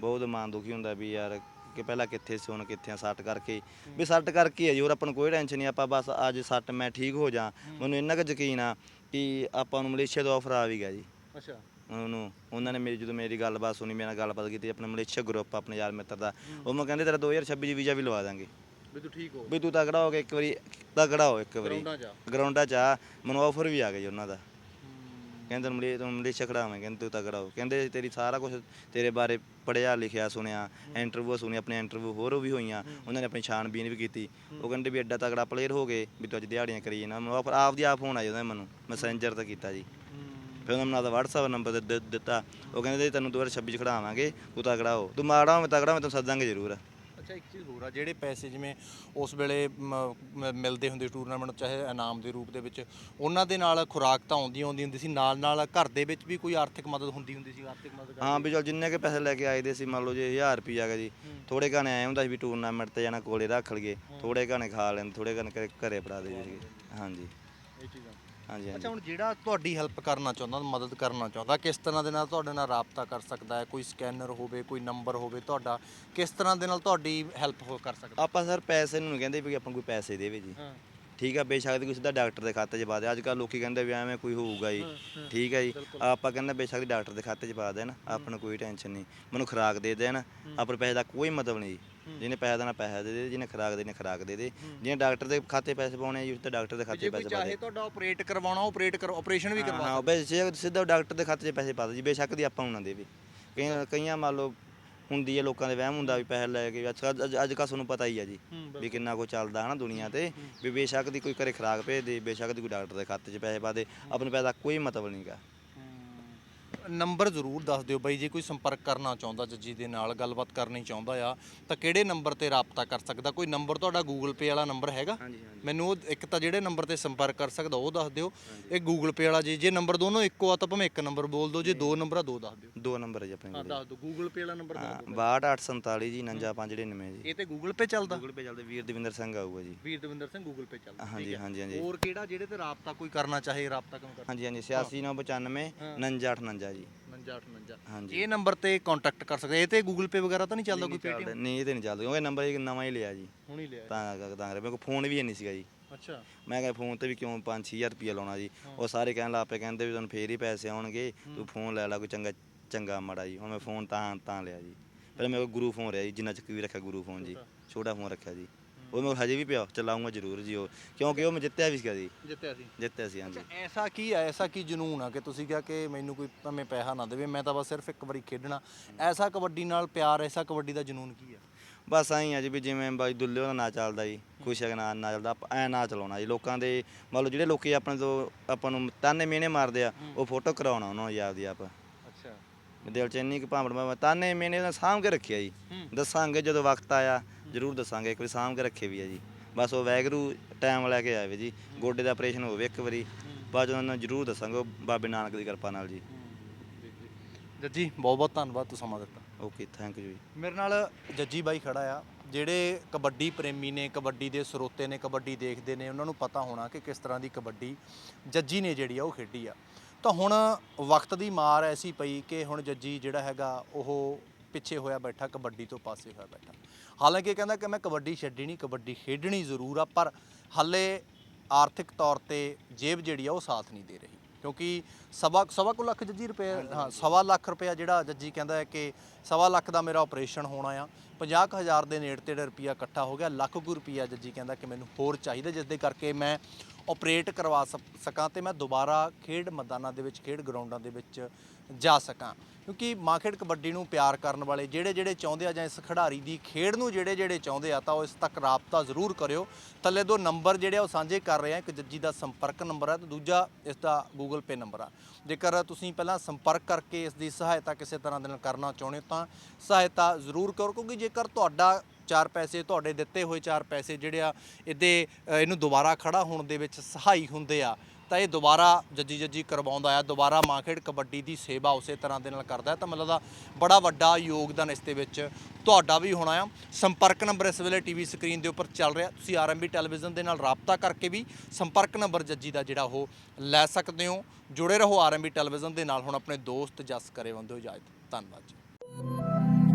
ਬਹੁਤ ਮਨ ਦੁਖੀ ਹੁੰਦਾ ਵੀ ਯਾਰ ਕਿ ਪਹਿਲਾਂ ਕਿੱਥੇ ਸੀ ਹੁਣ ਕਿੱਥੇ ਆ ਸੱਟ ਕਰਕੇ ਵੀ ਸੱਟ ਕਰਕੇ ਹੀ ਜੀ ਹੋਰ ਆਪਾਂ ਨੂੰ ਕੋਈ ਟੈਨਸ਼ਨ ਨਹੀਂ ਆਪਾਂ ਬਸ ਅੱਜ ਸੱਟ ਮੈਂ ਠੀਕ ਹੋ ਜਾ। ਮੈਨੂੰ ਇੰਨਾ ਕੁ ਯਕੀਨ ਆ ਕਿ ਆਪਾਂ ਨੂੰ ਮਲੇਸ਼ੀਆ ਤੋਂ ਆਫਰ ਆ ਵੀ ਗਿਆ ਜੀ। ਅੱਛਾ। ਉਹਨੂੰ ਉਹਨਾਂ ਨੇ ਮੇਰੀ ਜਦੋਂ ਮੇਰੀ ਗੱਲਬਾਤ ਸੁਣੀ ਮੇਰੇ ਨਾਲ ਗੱਲਬਾਤ ਕੀਤੀ ਆਪਣੇ ਮਲੇਸ਼ੀਆ ਗਰੁੱਪ ਆਪਣੇ ਯਾਰ ਮਿੱਤਰ ਦਾ। ਉਹ ਮੈਂ ਕਹਿੰਦੇ ਤੇਰਾ 2026 ਚ ਵੀਜ਼ਾ ਵੀ ਲਵਾ ਦਾਂਗੇ। ਵੀ ਤੂੰ ਠੀਕ ਹੋ। ਵੀ ਤੂੰ ਤਗੜਾ ਹੋ ਕੇ ਇੱਕ ਵਾਰੀ ਤਗੜਾ ਹੋ ਇੱਕ ਵਾਰੀ। ਗਰਾਊਂਡਾਂ 'ਚ ਆ। ਗਰਾਊਂਡਾਂ 'ਚ ਆ। ਮੈਨੂੰ ਆਫਰ ਵੀ ਆ ਗਿਆ ਜੀ ਉਹਨਾਂ ਦਾ। ਕਹਿੰਦੇ ਤੈਨੂੰ ਮਲੇ ਤੂੰ ਮਲੇਸ਼ੀਆ ਖੜਾਵਾਂ ਕਹਿੰਦੇ ਤੂੰ ਤਗੜਾ ਹੋ ਕਹਿੰਦੇ ਤੇਰੀ ਸਾਰਾ ਕੁਝ ਤੇਰੇ ਬਾਰੇ ਪੜਿਆ ਲਿਖਿਆ, ਸੁਣਿਆ ਇੰਟਰਵਿਊ ਸੁਣੀ ਆਪਣੇ ਇੰਟਰਵਿਊ ਹੋਰ ਵੀ ਹੋਈਆਂ। ਉਹਨਾਂ ਨੇ ਆਪਣੀ ਛਾਣਬੀਨ ਵੀ ਕੀਤੀ। ਉਹ ਕਹਿੰਦੇ ਵੀ ਐਡਾ ਤਗੜਾ ਪਲੇਅਰ ਹੋ ਗਏ ਵੀ ਤੂੰ ਅੱਜ ਦਿਹਾੜੀਆਂ ਕਰੀ ਜਾਣਾ। ਮੈਂ ਆਫਰ ਆਪਦੀ ਆਪ ਫੋਨ ਆਇਆ ਮੈਨੂੰ। ਮੈਸੇਂਜਰ ਤਾਂ ਕੀਤਾ ਜੀ। ਫਿਰ ਉਹਨਾਂ ਨੇ ਆਪਦਾ WhatsApp ਨੰਬਰ ਦਿੱਤਾ। ਉਹ ਕਹਿੰਦੇ ਜੀ ਤੈਨੂੰ 2026 ਚ ਖੜਾਵਾਂਗੇ, ਤੂੰ ਤਗੜਾ ਹੋ। ਤੂੰ ਮਾੜਾ ਹੋ ਮੈਂ ਤਗੜਾ ਮੈਂ ਤੈਨੂੰ ਸੱਦਾਂਗੇ ਜ਼ਰੂਰ। ਅੱਛਾ ਇੱਕ ਚੀਜ਼ ਹੋਰ ਆ ਜਿਹੜੇ ਪੈਸੇ ਜਿਵੇਂ ਉਸ ਵੇਲੇ ਮ- ਮ- ਮਿਲਦੇ ਹੁੰਦੇ ਟੂਰਨਾਮੈਂਟ ਚਾਹੇ ਇਨਾਮ ਦੇ ਰੂਪ ਦੇ ਵਿੱਚ ਉਹਨਾਂ ਦੇ ਨਾਲ ਖੁਰਾਕ ਤਾਂ ਆਉਂਦੀ ਆਉਂਦੀ ਹੁੰਦੀ ਸੀ ਨਾਲ ਨਾਲ ਘਰ ਦੇ ਵਿੱਚ ਵੀ ਕੋਈ ਆਰਥਿਕ ਮਦਦ ਹੁੰਦੀ ਹੁੰਦੀ ਸੀ ਆਰਥਿਕ ਮਦਦ ਹਾਂ ਵੀ ਚਲ ਜਿੰਨੇ ਕੇ ਪੈਸੇ ਲੈ ਕੇ ਆਏ ਦੇ ਸੀ ਮੰਨ ਲਓ ਜੇ 1000 ਰੁਪਿਆ ਹੈਗਾ ਜੀ ਥੋੜੇ ਘਾਣੇ ਆਏ ਹੁੰਦਾ ਸੀ ਵੀ ਟੂਰਨਾਮੈਂਟ ਤੇ ਜਾਣਾ ਕੋਲੇ ਰੱਖ ਲਈਏ ਥੋੜੇ ਘਾਣੇ ਖਾ ਲੈਣ ਥੋੜੇ ਘਾਣੇ ਘਰੇ- ਘਰੇ ਫੜਾ ਦੇ ਜੀ ਹਾਂਜੀ। ਹਾਂਜੀ ਅੱਛਾ ਹੁਣ ਜਿਹੜਾ ਤੁਹਾਡੀ ਹੈਲਪ ਕਰਨਾ ਚਾਹੁੰਦਾ ਮਦਦ ਕਰਨਾ ਚਾਹੁੰਦਾ ਕਿਸ ਤਰ੍ਹਾਂ ਦੇ ਨਾਲ ਤੁਹਾਡੇ ਨਾਲ ਰਾਬਤਾ ਕਰ ਸਕਦਾ ਹੈ? ਕੋਈ ਸਕੈਨਰ ਹੋਵੇ ਕੋਈ ਨੰਬਰ ਹੋਵੇ ਤੁਹਾਡਾ ਕਿਸ ਤਰ੍ਹਾਂ ਦੇ ਨਾਲ ਤੁਹਾਡੀ ਹੈਲਪ ਹੋ ਕਰ ਸਕਦਾ? ਆਪਾਂ ਸਰ ਪੈਸੇ ਨੂੰ ਨਹੀਂ ਕਹਿੰਦੇ ਵੀ ਆਪਾਂ ਕੋਈ ਪੈਸੇ ਦੇਵੇ ਜੀ। ਹਾਂ। ਠੀਕ ਆ ਬੇਸ਼ੱਕ ਕੋਈ ਸਿੱਧਾ ਡਾਕਟਰ ਦੇ ਖਾਤੇ 'ਚ ਪਾ ਦੇ ਅੱਜ ਕੱਲ ਲੋਕੀ ਕਹਿੰਦੇ ਵੀ ਐਵੇਂ ਕੋਈ ਹੋਊਗਾ ਜੀ। ਠੀਕ ਹੈ ਜੀ। ਆਪਾਂ ਕਹਿੰਦੇ ਬੇਸ਼ੱਕ ਡਾਕਟਰ ਦੇ ਖਾਤੇ 'ਚ ਪਾ ਦੇਣ। ਆਪਾਂ ਨੂੰ ਕੋਈ ਟੈਨਸ਼ਨ ਨਹੀਂ। ਮੈਨੂੰ ਖੁਰਾਕ ਦੇ ਦੇਣ। ਆਪਣੇ ਪੈਸੇ ਦਾ ਕੋਈ ਮਤਲਬ ਨਹੀਂ। ਜੀ ਜਿਹਨੇ ਪੈਸਾ ਦੇਣਾ ਪੈਸਾ ਦੇ ਦੇ ਜਿਹਨੇ ਖੁਰਾਕ ਦੇਣੀ ਖੁਰਾਕ ਦੇ ਦੇ। ਜਿਹਨੇ ਡਾਕਟਰ ਦੇ ਖਾਤੇ ਪੈਸੇ ਪਾਉਣੇ ਆ ਜੀ ਉਸ ਤੇ ਡਾਕਟਰ ਦੇ ਖਾਤੇ ਜੇ ਕੋਈ ਪੈਸੇ ਪਾ ਦੇ। ਚਾਹੇ ਤੁਹਾਡਾ ਆਪਰੇਟ ਕਰਵਾਉਣਾ ਆਪਰੇਟ ਕਰ ਆਪਰੇਸ਼ਨ ਵੀ ਕਰਵਾ ਹਾਂ ਬੇ ਸਿੱਧਾ ਡਾਕਟਰ ਦੇ ਖਾਤੇ 'ਚ ਪੈਸੇ ਪਾ ਦੇ ਜੀ ਬੇਸ਼ੱਕ ਦੀ ਆਪਾਂ ਨੂੰ ਨਾ ਦੇਵੇ ਕਈਆਂ ਕਈਆਂ ਮੰਨ ਲਓ ਹੁੰਦੀ ਹੈ ਲੋਕਾਂ ਦੇ ਵਹਿਮ ਹੁੰਦਾ ਵੀ ਪੈਸੇ ਲੈ ਕੇ ਅੱਜ ਕੱਲ੍ਹ- ਅੱਜ ਅੱਜ ਕੱਲ੍ਹ ਤੁਹਾਨੂੰ ਪਤਾ ਹੀ ਆ ਜੀ ਵੀ ਕਿੰਨਾ ਕੁ ਚੱਲਦਾ ਹਨਾ ਦੁਨੀਆ ਤੇ ਵੀ ਬੇਸ਼ੱਕ ਦੀ ਕੋਈ ਘਰੇ ਖਰਾਕ ਭੇਜ ਦੇ ਬੇਸ਼ੱਕ ਦੀ ਕੋਈ ਡਾਕਟਰ ਦੇ ਖਾਤੇ 'ਚ ਪੈਸੇ ਪਾ ਦੇ ਆਪਣੇ ਪੈਸੇ ਦਾ ਕੋਈ ਮਤਲਬ ਨਹੀਂਗਾ ਨੰਬਰ ਜ਼ਰੂਰ ਦੱਸ ਦਿਓ ਬਾਈ ਜੇ ਕੋਈ ਸੰਪਰਕ ਕਰਨਾ ਚਾਹੁੰਦਾ ਜੱਜੀ ਦੇ ਨਾਲ ਗੱਲਬਾਤ ਕਰਨੀ ਚਾਹੁੰਦਾ ਆ ਤਾਂ ਕਿਹੜੇ ਨੰਬਰ ਤੇ ਰਾਬਤਾ ਕਰ ਸਕਦਾ? ਕੋਈ ਨੰਬਰ ਤੁਹਾਡਾ ਗੂਗਲ ਪੇ ਵਾਲਾ ਨੰਬਰ ਹੈਗਾ? ਹਾਂਜੀ ਹਾਂਜੀ। ਮੈਨੂੰ ਉਹ ਇੱਕ ਤਾਂ ਜਿਹੜੇ ਨੰਬਰ ਤੇ ਸੰਪਰਕ ਕਰ ਸਕਦਾ ਉਹ ਦੱਸ ਦਿਓ। ਇਹ ਗੂਗਲ ਪੇ ਵਾਲਾ ਜੀ ਜੇ ਨੰਬਰ ਦੋਨੋਂ ਇੱਕੋ ਆ ਤਾਂ ਭਾਵੇਂ ਇੱਕ ਨੰਬਰ ਬੋਲ ਦਿਓ ਜੇ ਦੋ ਨੰਬਰ ਆ ਦੋ ਦੱਸ ਦਿਓ। ਦੋ ਨੰਬਰ ਹੈ ਜੀ ਆਪਣੇ ਹਾਂ ਕੋਲ। ਦੱਸ ਦਿਓ ਗੂਗਲ ਪੇ ਵਾਲਾ ਨੰਬਰ ਦੱਸ ਦਿਓ। 62847 ਜੀ 59599 ਜੀ। ਇਹ ਤੇ ਗੂਗਲ ਪੇ ਚੱਲਦਾ? ਗੂਗਲ ਪੇ ਚੱਲਦੇ ਵੀਰ ਦਵਿੰਦਰ ਸਿੰਘ ਆਊਗਾ ਜੀ। ਵੀਰ ਦਵਿੰਦਰ ਸਿੰਘ ਗੂਗਲ ਪੇ ਚੱਲਦਾ। ਹਾਂਜੀ ਹਾਂਜੀ ਹਾਂਜੀ। ਹੋਰ ਕਿਹੜਾ ਜਿਹੜੇ ਤੇ ਰਾਬਤਾ ਕੋਈ ਕਰਨਾ ਚਾਹੇ ਰਾਬਤਾ ਕਿਵੇਂ ਕਰ ਹਾਂਜੀ ਹਾਂਜੀ 86995 5958 ਜੀ। 5958 ਹਾਂਜੀ। ਇਹ ਨੰਬਰ ਤੇ ਕੰਟੈਕਟ ਕਰ ਸਕਦੇ ਇਹ ਤੇ ਗੂਗਲ ਪੇ ਵਗੈਰਾ ਤਾਂ ਨਹੀਂ ਚੱਲਦਾ ਕੋਈ ਚੱਲਦਾ। ਨਹੀਂ ਇਹ ਤੇ ਨਹੀਂ ਚੱਲਦਾ। ਕਿਉਂਕਿ ਨੰਬਰ ਇੱਕ ਨਵਾਂ ਹੀ ਲਿਆ ਜੀ। ਹੁਣ ਹੀ ਲਿਆ। ਤਾਂ ਤਾਂ ਤਾਂ ਮੇਰੇ ਕੋਲ ਫੋਨ ਵੀ ਨਹੀਂ ਸੀਗਾ ਜੀ। ਅੱਛਾ। ਮੈਂ ਕਿਹਾ ਫੋਨ ਤੇ ਵੀ ਕਿਉਂ 5-6000 ਰੁਪਏ ਲਾਉਣਾ ਜੀ। ਉਹ ਸਾਰੇ ਕਹਿਣ ਲੱਗ ਪਏ ਕਹਿੰਦੇ ਵੀ ਤੁਹਾਨੂੰ ਫੇਰ ਹੀ ਪੈਸੇ ਆਉਣਗੇ। ਤੂੰ ਫੋਨ ਲੈ ਲੈ ਕੋਈ ਚੰਗਾ ਚੰਗਾ ਮਾੜਾ ਜੀ। ਹੁਣ ਮੈਂ ਫੋਨ ਤਾਂ ਤਾਂ ਲਿਆ ਜੀ। ਪਹਿਲਾਂ ਮੇਰੇ ਕੋਲ ਗੁਰੂ ਫੋਨ ਰਿਹਾ ਜੀ ਜਿੰਨਾ ਚੱਕ ਵੀ ਰੱਖਿਆ ਗੁਰੂ ਫੋਨ ਜੀ। ਛੋਟਾ। ਫੋਨ ਰੱਖਿਆ ਜੀ। ਉਹ ਕੋਲ ਹਜੇ ਵੀ ਪਿਆ ਚਲਾਉਂਗਾ ਜ਼ਰੂਰ ਜੀ ਉਹ ਕਿਉਂਕਿ ਉਹ ਮੈਂ ਜਿੱਤਿਆ ਵੀ ਸੀਗਾ ਜੀ। ਜਿੱਤਿਆ ਸੀ। ਜਿੱਤਿਆ ਸੀ ਹਾਂਜੀ। ਐਸਾ ਕੀ ਹੈ ਐਸਾ ਕੀ ਜਨੂਨ ਆ ਕਿ ਤੁਸੀਂ ਕਿਹਾ ਕਿ ਮੈਨੂੰ ਕੋਈ ਭਾਵੇਂ ਪੈਸਾ ਨਾ ਦੇਵੇ ਮੈਂ ਤਾਂ ਬਸ ਸਿਰਫ ਇੱਕ ਵਾਰੀ ਖੇਡਣਾ। ਐਸਾ ਕਬੱਡੀ ਨਾਲ ਪਿਆਰ ਐਸਾ ਕਬੱਡੀ ਦਾ ਜਨੂਨ ਕੀ ਹੈ ਬਸ ਆਈ ਆ ਜੀ ਵੀ ਜਿਵੇਂ ਬਾਈ ਦੁੱਲੇ ਉਹਦਾ ਨਾਂ ਚੱਲਦਾ ਜੀ ਖੁਸ਼ੀ ਦਾ ਨਾਂ ਨਾਂ ਚੱਲਦਾ ਆਪਾਂ ਐ ਨਾਂ ਚਲਾਉਣਾ ਜੀ। ਲੋਕਾਂ ਦੇ ਮੰਨ ਲਓ ਜਿਹੜੇ ਲੋਕੀ ਆਪਣੇ ਤੋਂ ਆਪਾਂ ਨੂੰ ਤਾਨੇ ਮਿਹਨੇ ਮਾਰਦੇ ਆ ਉਹ ਫੋਟੋ ਕਰਾਉਣਾ ਉਹਨਾਂ ਨੂੰ ਯਾਦ ਦੀ ਆਪ। ਦਿਲ ਚ ਇੰਨੀ ਕਿ ਭਾਂਬੜ ਮੈਂ ਤਾਨੇ ਮਿਹਨੇ ਦਾ ਸਾਂਭ ਕੇ ਰੱਖਿਆ ਜੀ। ਦੱਸਾਂਗੇ ਜਦੋਂ ਵਕਤ ਆਇਆ ਜ਼ਰੂਰ ਦੱਸਾਂਗੇ ਇੱਕ ਵਾਰੀ ਸਾਂਭ ਕੇ ਰੱਖੇ ਵੀ ਆ ਜੀ। ਬਸ ਉਹ ਵੈਗਰੂ ਟਾਈਮ ਲੈ ਕੇ ਆਵੇ ਜੀ। ਗੋਡੇ ਦਾ ਆਪਰੇਸ਼ਨ ਹੋਵੇ ਇੱਕ ਵਾਰੀ ਬਾਅਦ ਉਹਨਾਂ ਨੂੰ ਜ਼ਰੂਰ ਦੱਸਾਂਗੇ ਉਹ ਬਾਬੇ ਨਾਨਕ ਦੀ ਕਿਰਪਾ ਨਾਲ ਜੀ। ਜੱਜੀ ਬਹੁਤ ਬਹੁਤ ਧੰਨਵਾਦ ਤੂੰ ਸਮਾਂ ਦਿੱਤਾ। ਓਕੇ ਥੈਂਕ ਯੂ ਜੀ। ਮੇਰੇ ਨਾਲ ਜੱਜੀ ਬਾਈ ਖੜਾ ਆ ਜਿਹੜੇ ਕਬੱਡੀ ਪ੍ਰੇਮੀ ਨੇ ਕਬੱਡੀ ਦੇ ਸਰੋਤੇ ਨੇ ਕਬੱਡੀ ਦੇਖਦੇ ਨੇ ਉਹਨਾਂ ਨੂੰ ਪਤਾ ਹੋਣਾ ਕਿ ਕਿਸ ਤਰ੍ਹਾਂ ਦੀ ਕਬੱਡੀ ਜੱਜੀ ਨੇ ਜਿਹੜੀ ਆ ਉਹ ਖੇਡੀ ਆ। ਤਾਂ ਹੁਣ ਵਕਤ ਦੀ ਮਾਰ ਐਸੀ ਪਈ ਕਿ ਹੁਣ ਜੱਜੀ ਜਿਹੜਾ ਹੈਗਾ ਉਹ ਪਿੱਛੇ ਹੋਇਆ ਬੈਠਾ, ਕਬੱਡੀ ਤੋਂ ਪਾਸੇ ਹੋਇਆ ਬੈਠਾ। ਹਾਲਾਂਕਿ ਇਹ ਕਹਿੰਦਾ ਕਿ ਮੈਂ ਕਬੱਡੀ ਛੱਡੀ ਨਹੀਂ ਕਬੱਡੀ ਖੇਡਣੀ ਜ਼ਰੂਰ ਆ, ਪਰ ਹਾਲੇ ਆਰਥਿਕ ਤੌਰ ਤੇ ਜੇਬ ਜਿਹੜੀ ਆ ਉਹ ਸਾਥ ਨਹੀਂ ਦੇ ਰਹੀ। ਕਿਉਂਕਿ ਸਵਾ ਸਵਾ ਕੁ ਲੱਖ ਜੱਜੀ ਰੁਪਏ, ਹਾਂ, ਸਵਾ ਲੱਖ ਰੁਪਇਆ ਜਿਹੜਾ ਜੱਜੀ ਕਹਿੰਦਾ ਹੈ ਕਿ ਸਵਾ ਲੱਖ ਦਾ ਮੇਰਾ ਆਪਰੇਸ਼ਨ ਹੋਣਾ ਆ 50000 ਦੇ ਨੇੜੇ ਤੇੜੇ ਰੁਪਇਆ ਇਕੱਠਾ ਹੋ ਗਿਆ, ਲੱਖ ਕੁ ਰੁਪਇਆ ਜੱਜੀ ਕਹਿੰਦਾ ਕਿ ਮੈਨੂੰ ਹੋਰ ਚਾਹੀਦਾ ਜਿਸ ਦੇ ਕਰਕੇ ਮੈਂ ਆਪਰੇਟ ਕਰਵਾ ਸਕ- ਸਕਾਂ ਤੇ ਮੈਂ ਦੁਬਾਰਾ ਖੇਡ ਮੈਦਾਨਾਂ ਦੇ ਵਿੱਚ, ਖੇਡ ਗਰਾਊਂਡਾਂ ਦੇ ਵਿੱਚ ਜਾ ਸਕਾਂ। ਕਿਉਂਕਿ ਮਾਂ ਖੇਡ ਕਬੱਡੀ ਨੂੰ ਪਿਆਰ ਕਰਨ ਵਾਲੇ ਜਿਹੜੇ ਜਿਹੜੇ ਚਾਹੁੰਦੇ ਆ ਜਾਂ ਇਸ ਖਿਡਾਰੀ ਦੀ ਖੇਡ ਨੂੰ ਜਿਹੜੇ ਜਿਹੜੇ ਚਾਹੁੰਦੇ ਆ ਤਾਂ ਉਹ ਇਸ ਤੱਕ ਰਾਬਤਾ ਜ਼ਰੂਰ ਕਰਿਓ। ਥੱਲੇ ਦੋ ਨੰਬਰ ਜਿਹੜੇ ਆ ਉਹ ਸਾਂਝੇ ਕਰ ਰਹੇ ਆ, ਇੱਕ ਜੱਜੀ ਦਾ ਸੰਪਰਕ ਨੰਬਰ ਆ ਤੇ ਦੂਜਾ ਇਸ ਦਾ ਗੂਗਲ ਪੇ ਨੰਬਰ ਆ। ਜੇਕਰ ਤੁਸੀਂ ਪਹਿਲਾਂ ਸੰਪਰਕ ਕਰਕੇ ਇਸ ਦੀ ਸਹਾਇਤਾ ਕਿਸੇ ਤਰ੍ਹਾਂ ਦੇ ਨਾਲ ਕਰਨਾ ਚਾਹੁੰਦੇ ਹੋ ਤਾਂ ਸਹਾਇਤਾ ਜ਼ਰੂਰ ਕਰੋ, ਕਿਉਂਕਿ ਜੇਕਰ ਤੁਹਾਡਾ ਚਾਰ ਪੈਸੇ ਤੁਹਾਡੇ ਦਿੱਤੇ ਹੋਏ ਚਾਰ ਪੈਸੇ ਜਿਹੜੇ ਆ, ਇਹਦੇ ਇਹਨੂੰ ਦੁਬਾਰਾ ਖੜਾ ਹੋਣ ਦੇ ਵਿੱਚ ਸਹਾਈ ਹੁੰਦੇ ਆ। ਤਾਂ ਇਹ ਦੁਬਾਰਾ ਜੱਜੀ ਜੱਜੀ ਕਰਵਾਉਂਦਾ ਆ, ਦੁਬਾਰਾ ਮਾਖੇਡ ਕਬੱਡੀ ਦੀ ਸੇਵਾ ਉਸੇ ਤਰ੍ਹਾਂ ਦੇ ਨਾਲ ਕਰਦਾ ਤਾਂ ਮੈਨੂੰ ਲੱਗਦਾ ਬੜਾ ਵੱਡਾ ਯੋਗਦਾਨ ਇਸ ਦੇ ਵਿੱਚ ਤੁਹਾਡਾ ਵੀ ਹੋਣਾ ਆ। ਸੰਪਰਕ ਨੰਬਰ ਇਸ ਵੇਲੇ ਟੀਵੀ ਸਕਰੀਨ ਦੇ ਉੱਪਰ ਚੱਲ ਰਿਹਾ। ਤੁਸੀਂ ਆਰਐਮਬੀ ਟੈਲੀਵਿਜ਼ਨ ਦੇ ਨਾਲ ਰਾਬਤਾ ਕਰਕੇ ਵੀ ਸੰਪਰਕ ਨੰਬਰ ਜੱਜੀ ਦਾ ਜਿਹੜਾ ਉਹ ਲੈ ਸਕਦੇ ਹੋ। ਜੁੜੇ ਰਹੋ ਆਰਐਮਬੀ ਟੈਲੀਵਿਜ਼ਨ ਦੇ ਨਾਲ। ਹੁਣ ਆਪਣੇ ਦੋਸਤ ਜਸ ਕਰੇ ਬੰਦੋ ਇਜਾਜ਼ਤ। ਧੰਨਵਾਦ ਜੀ।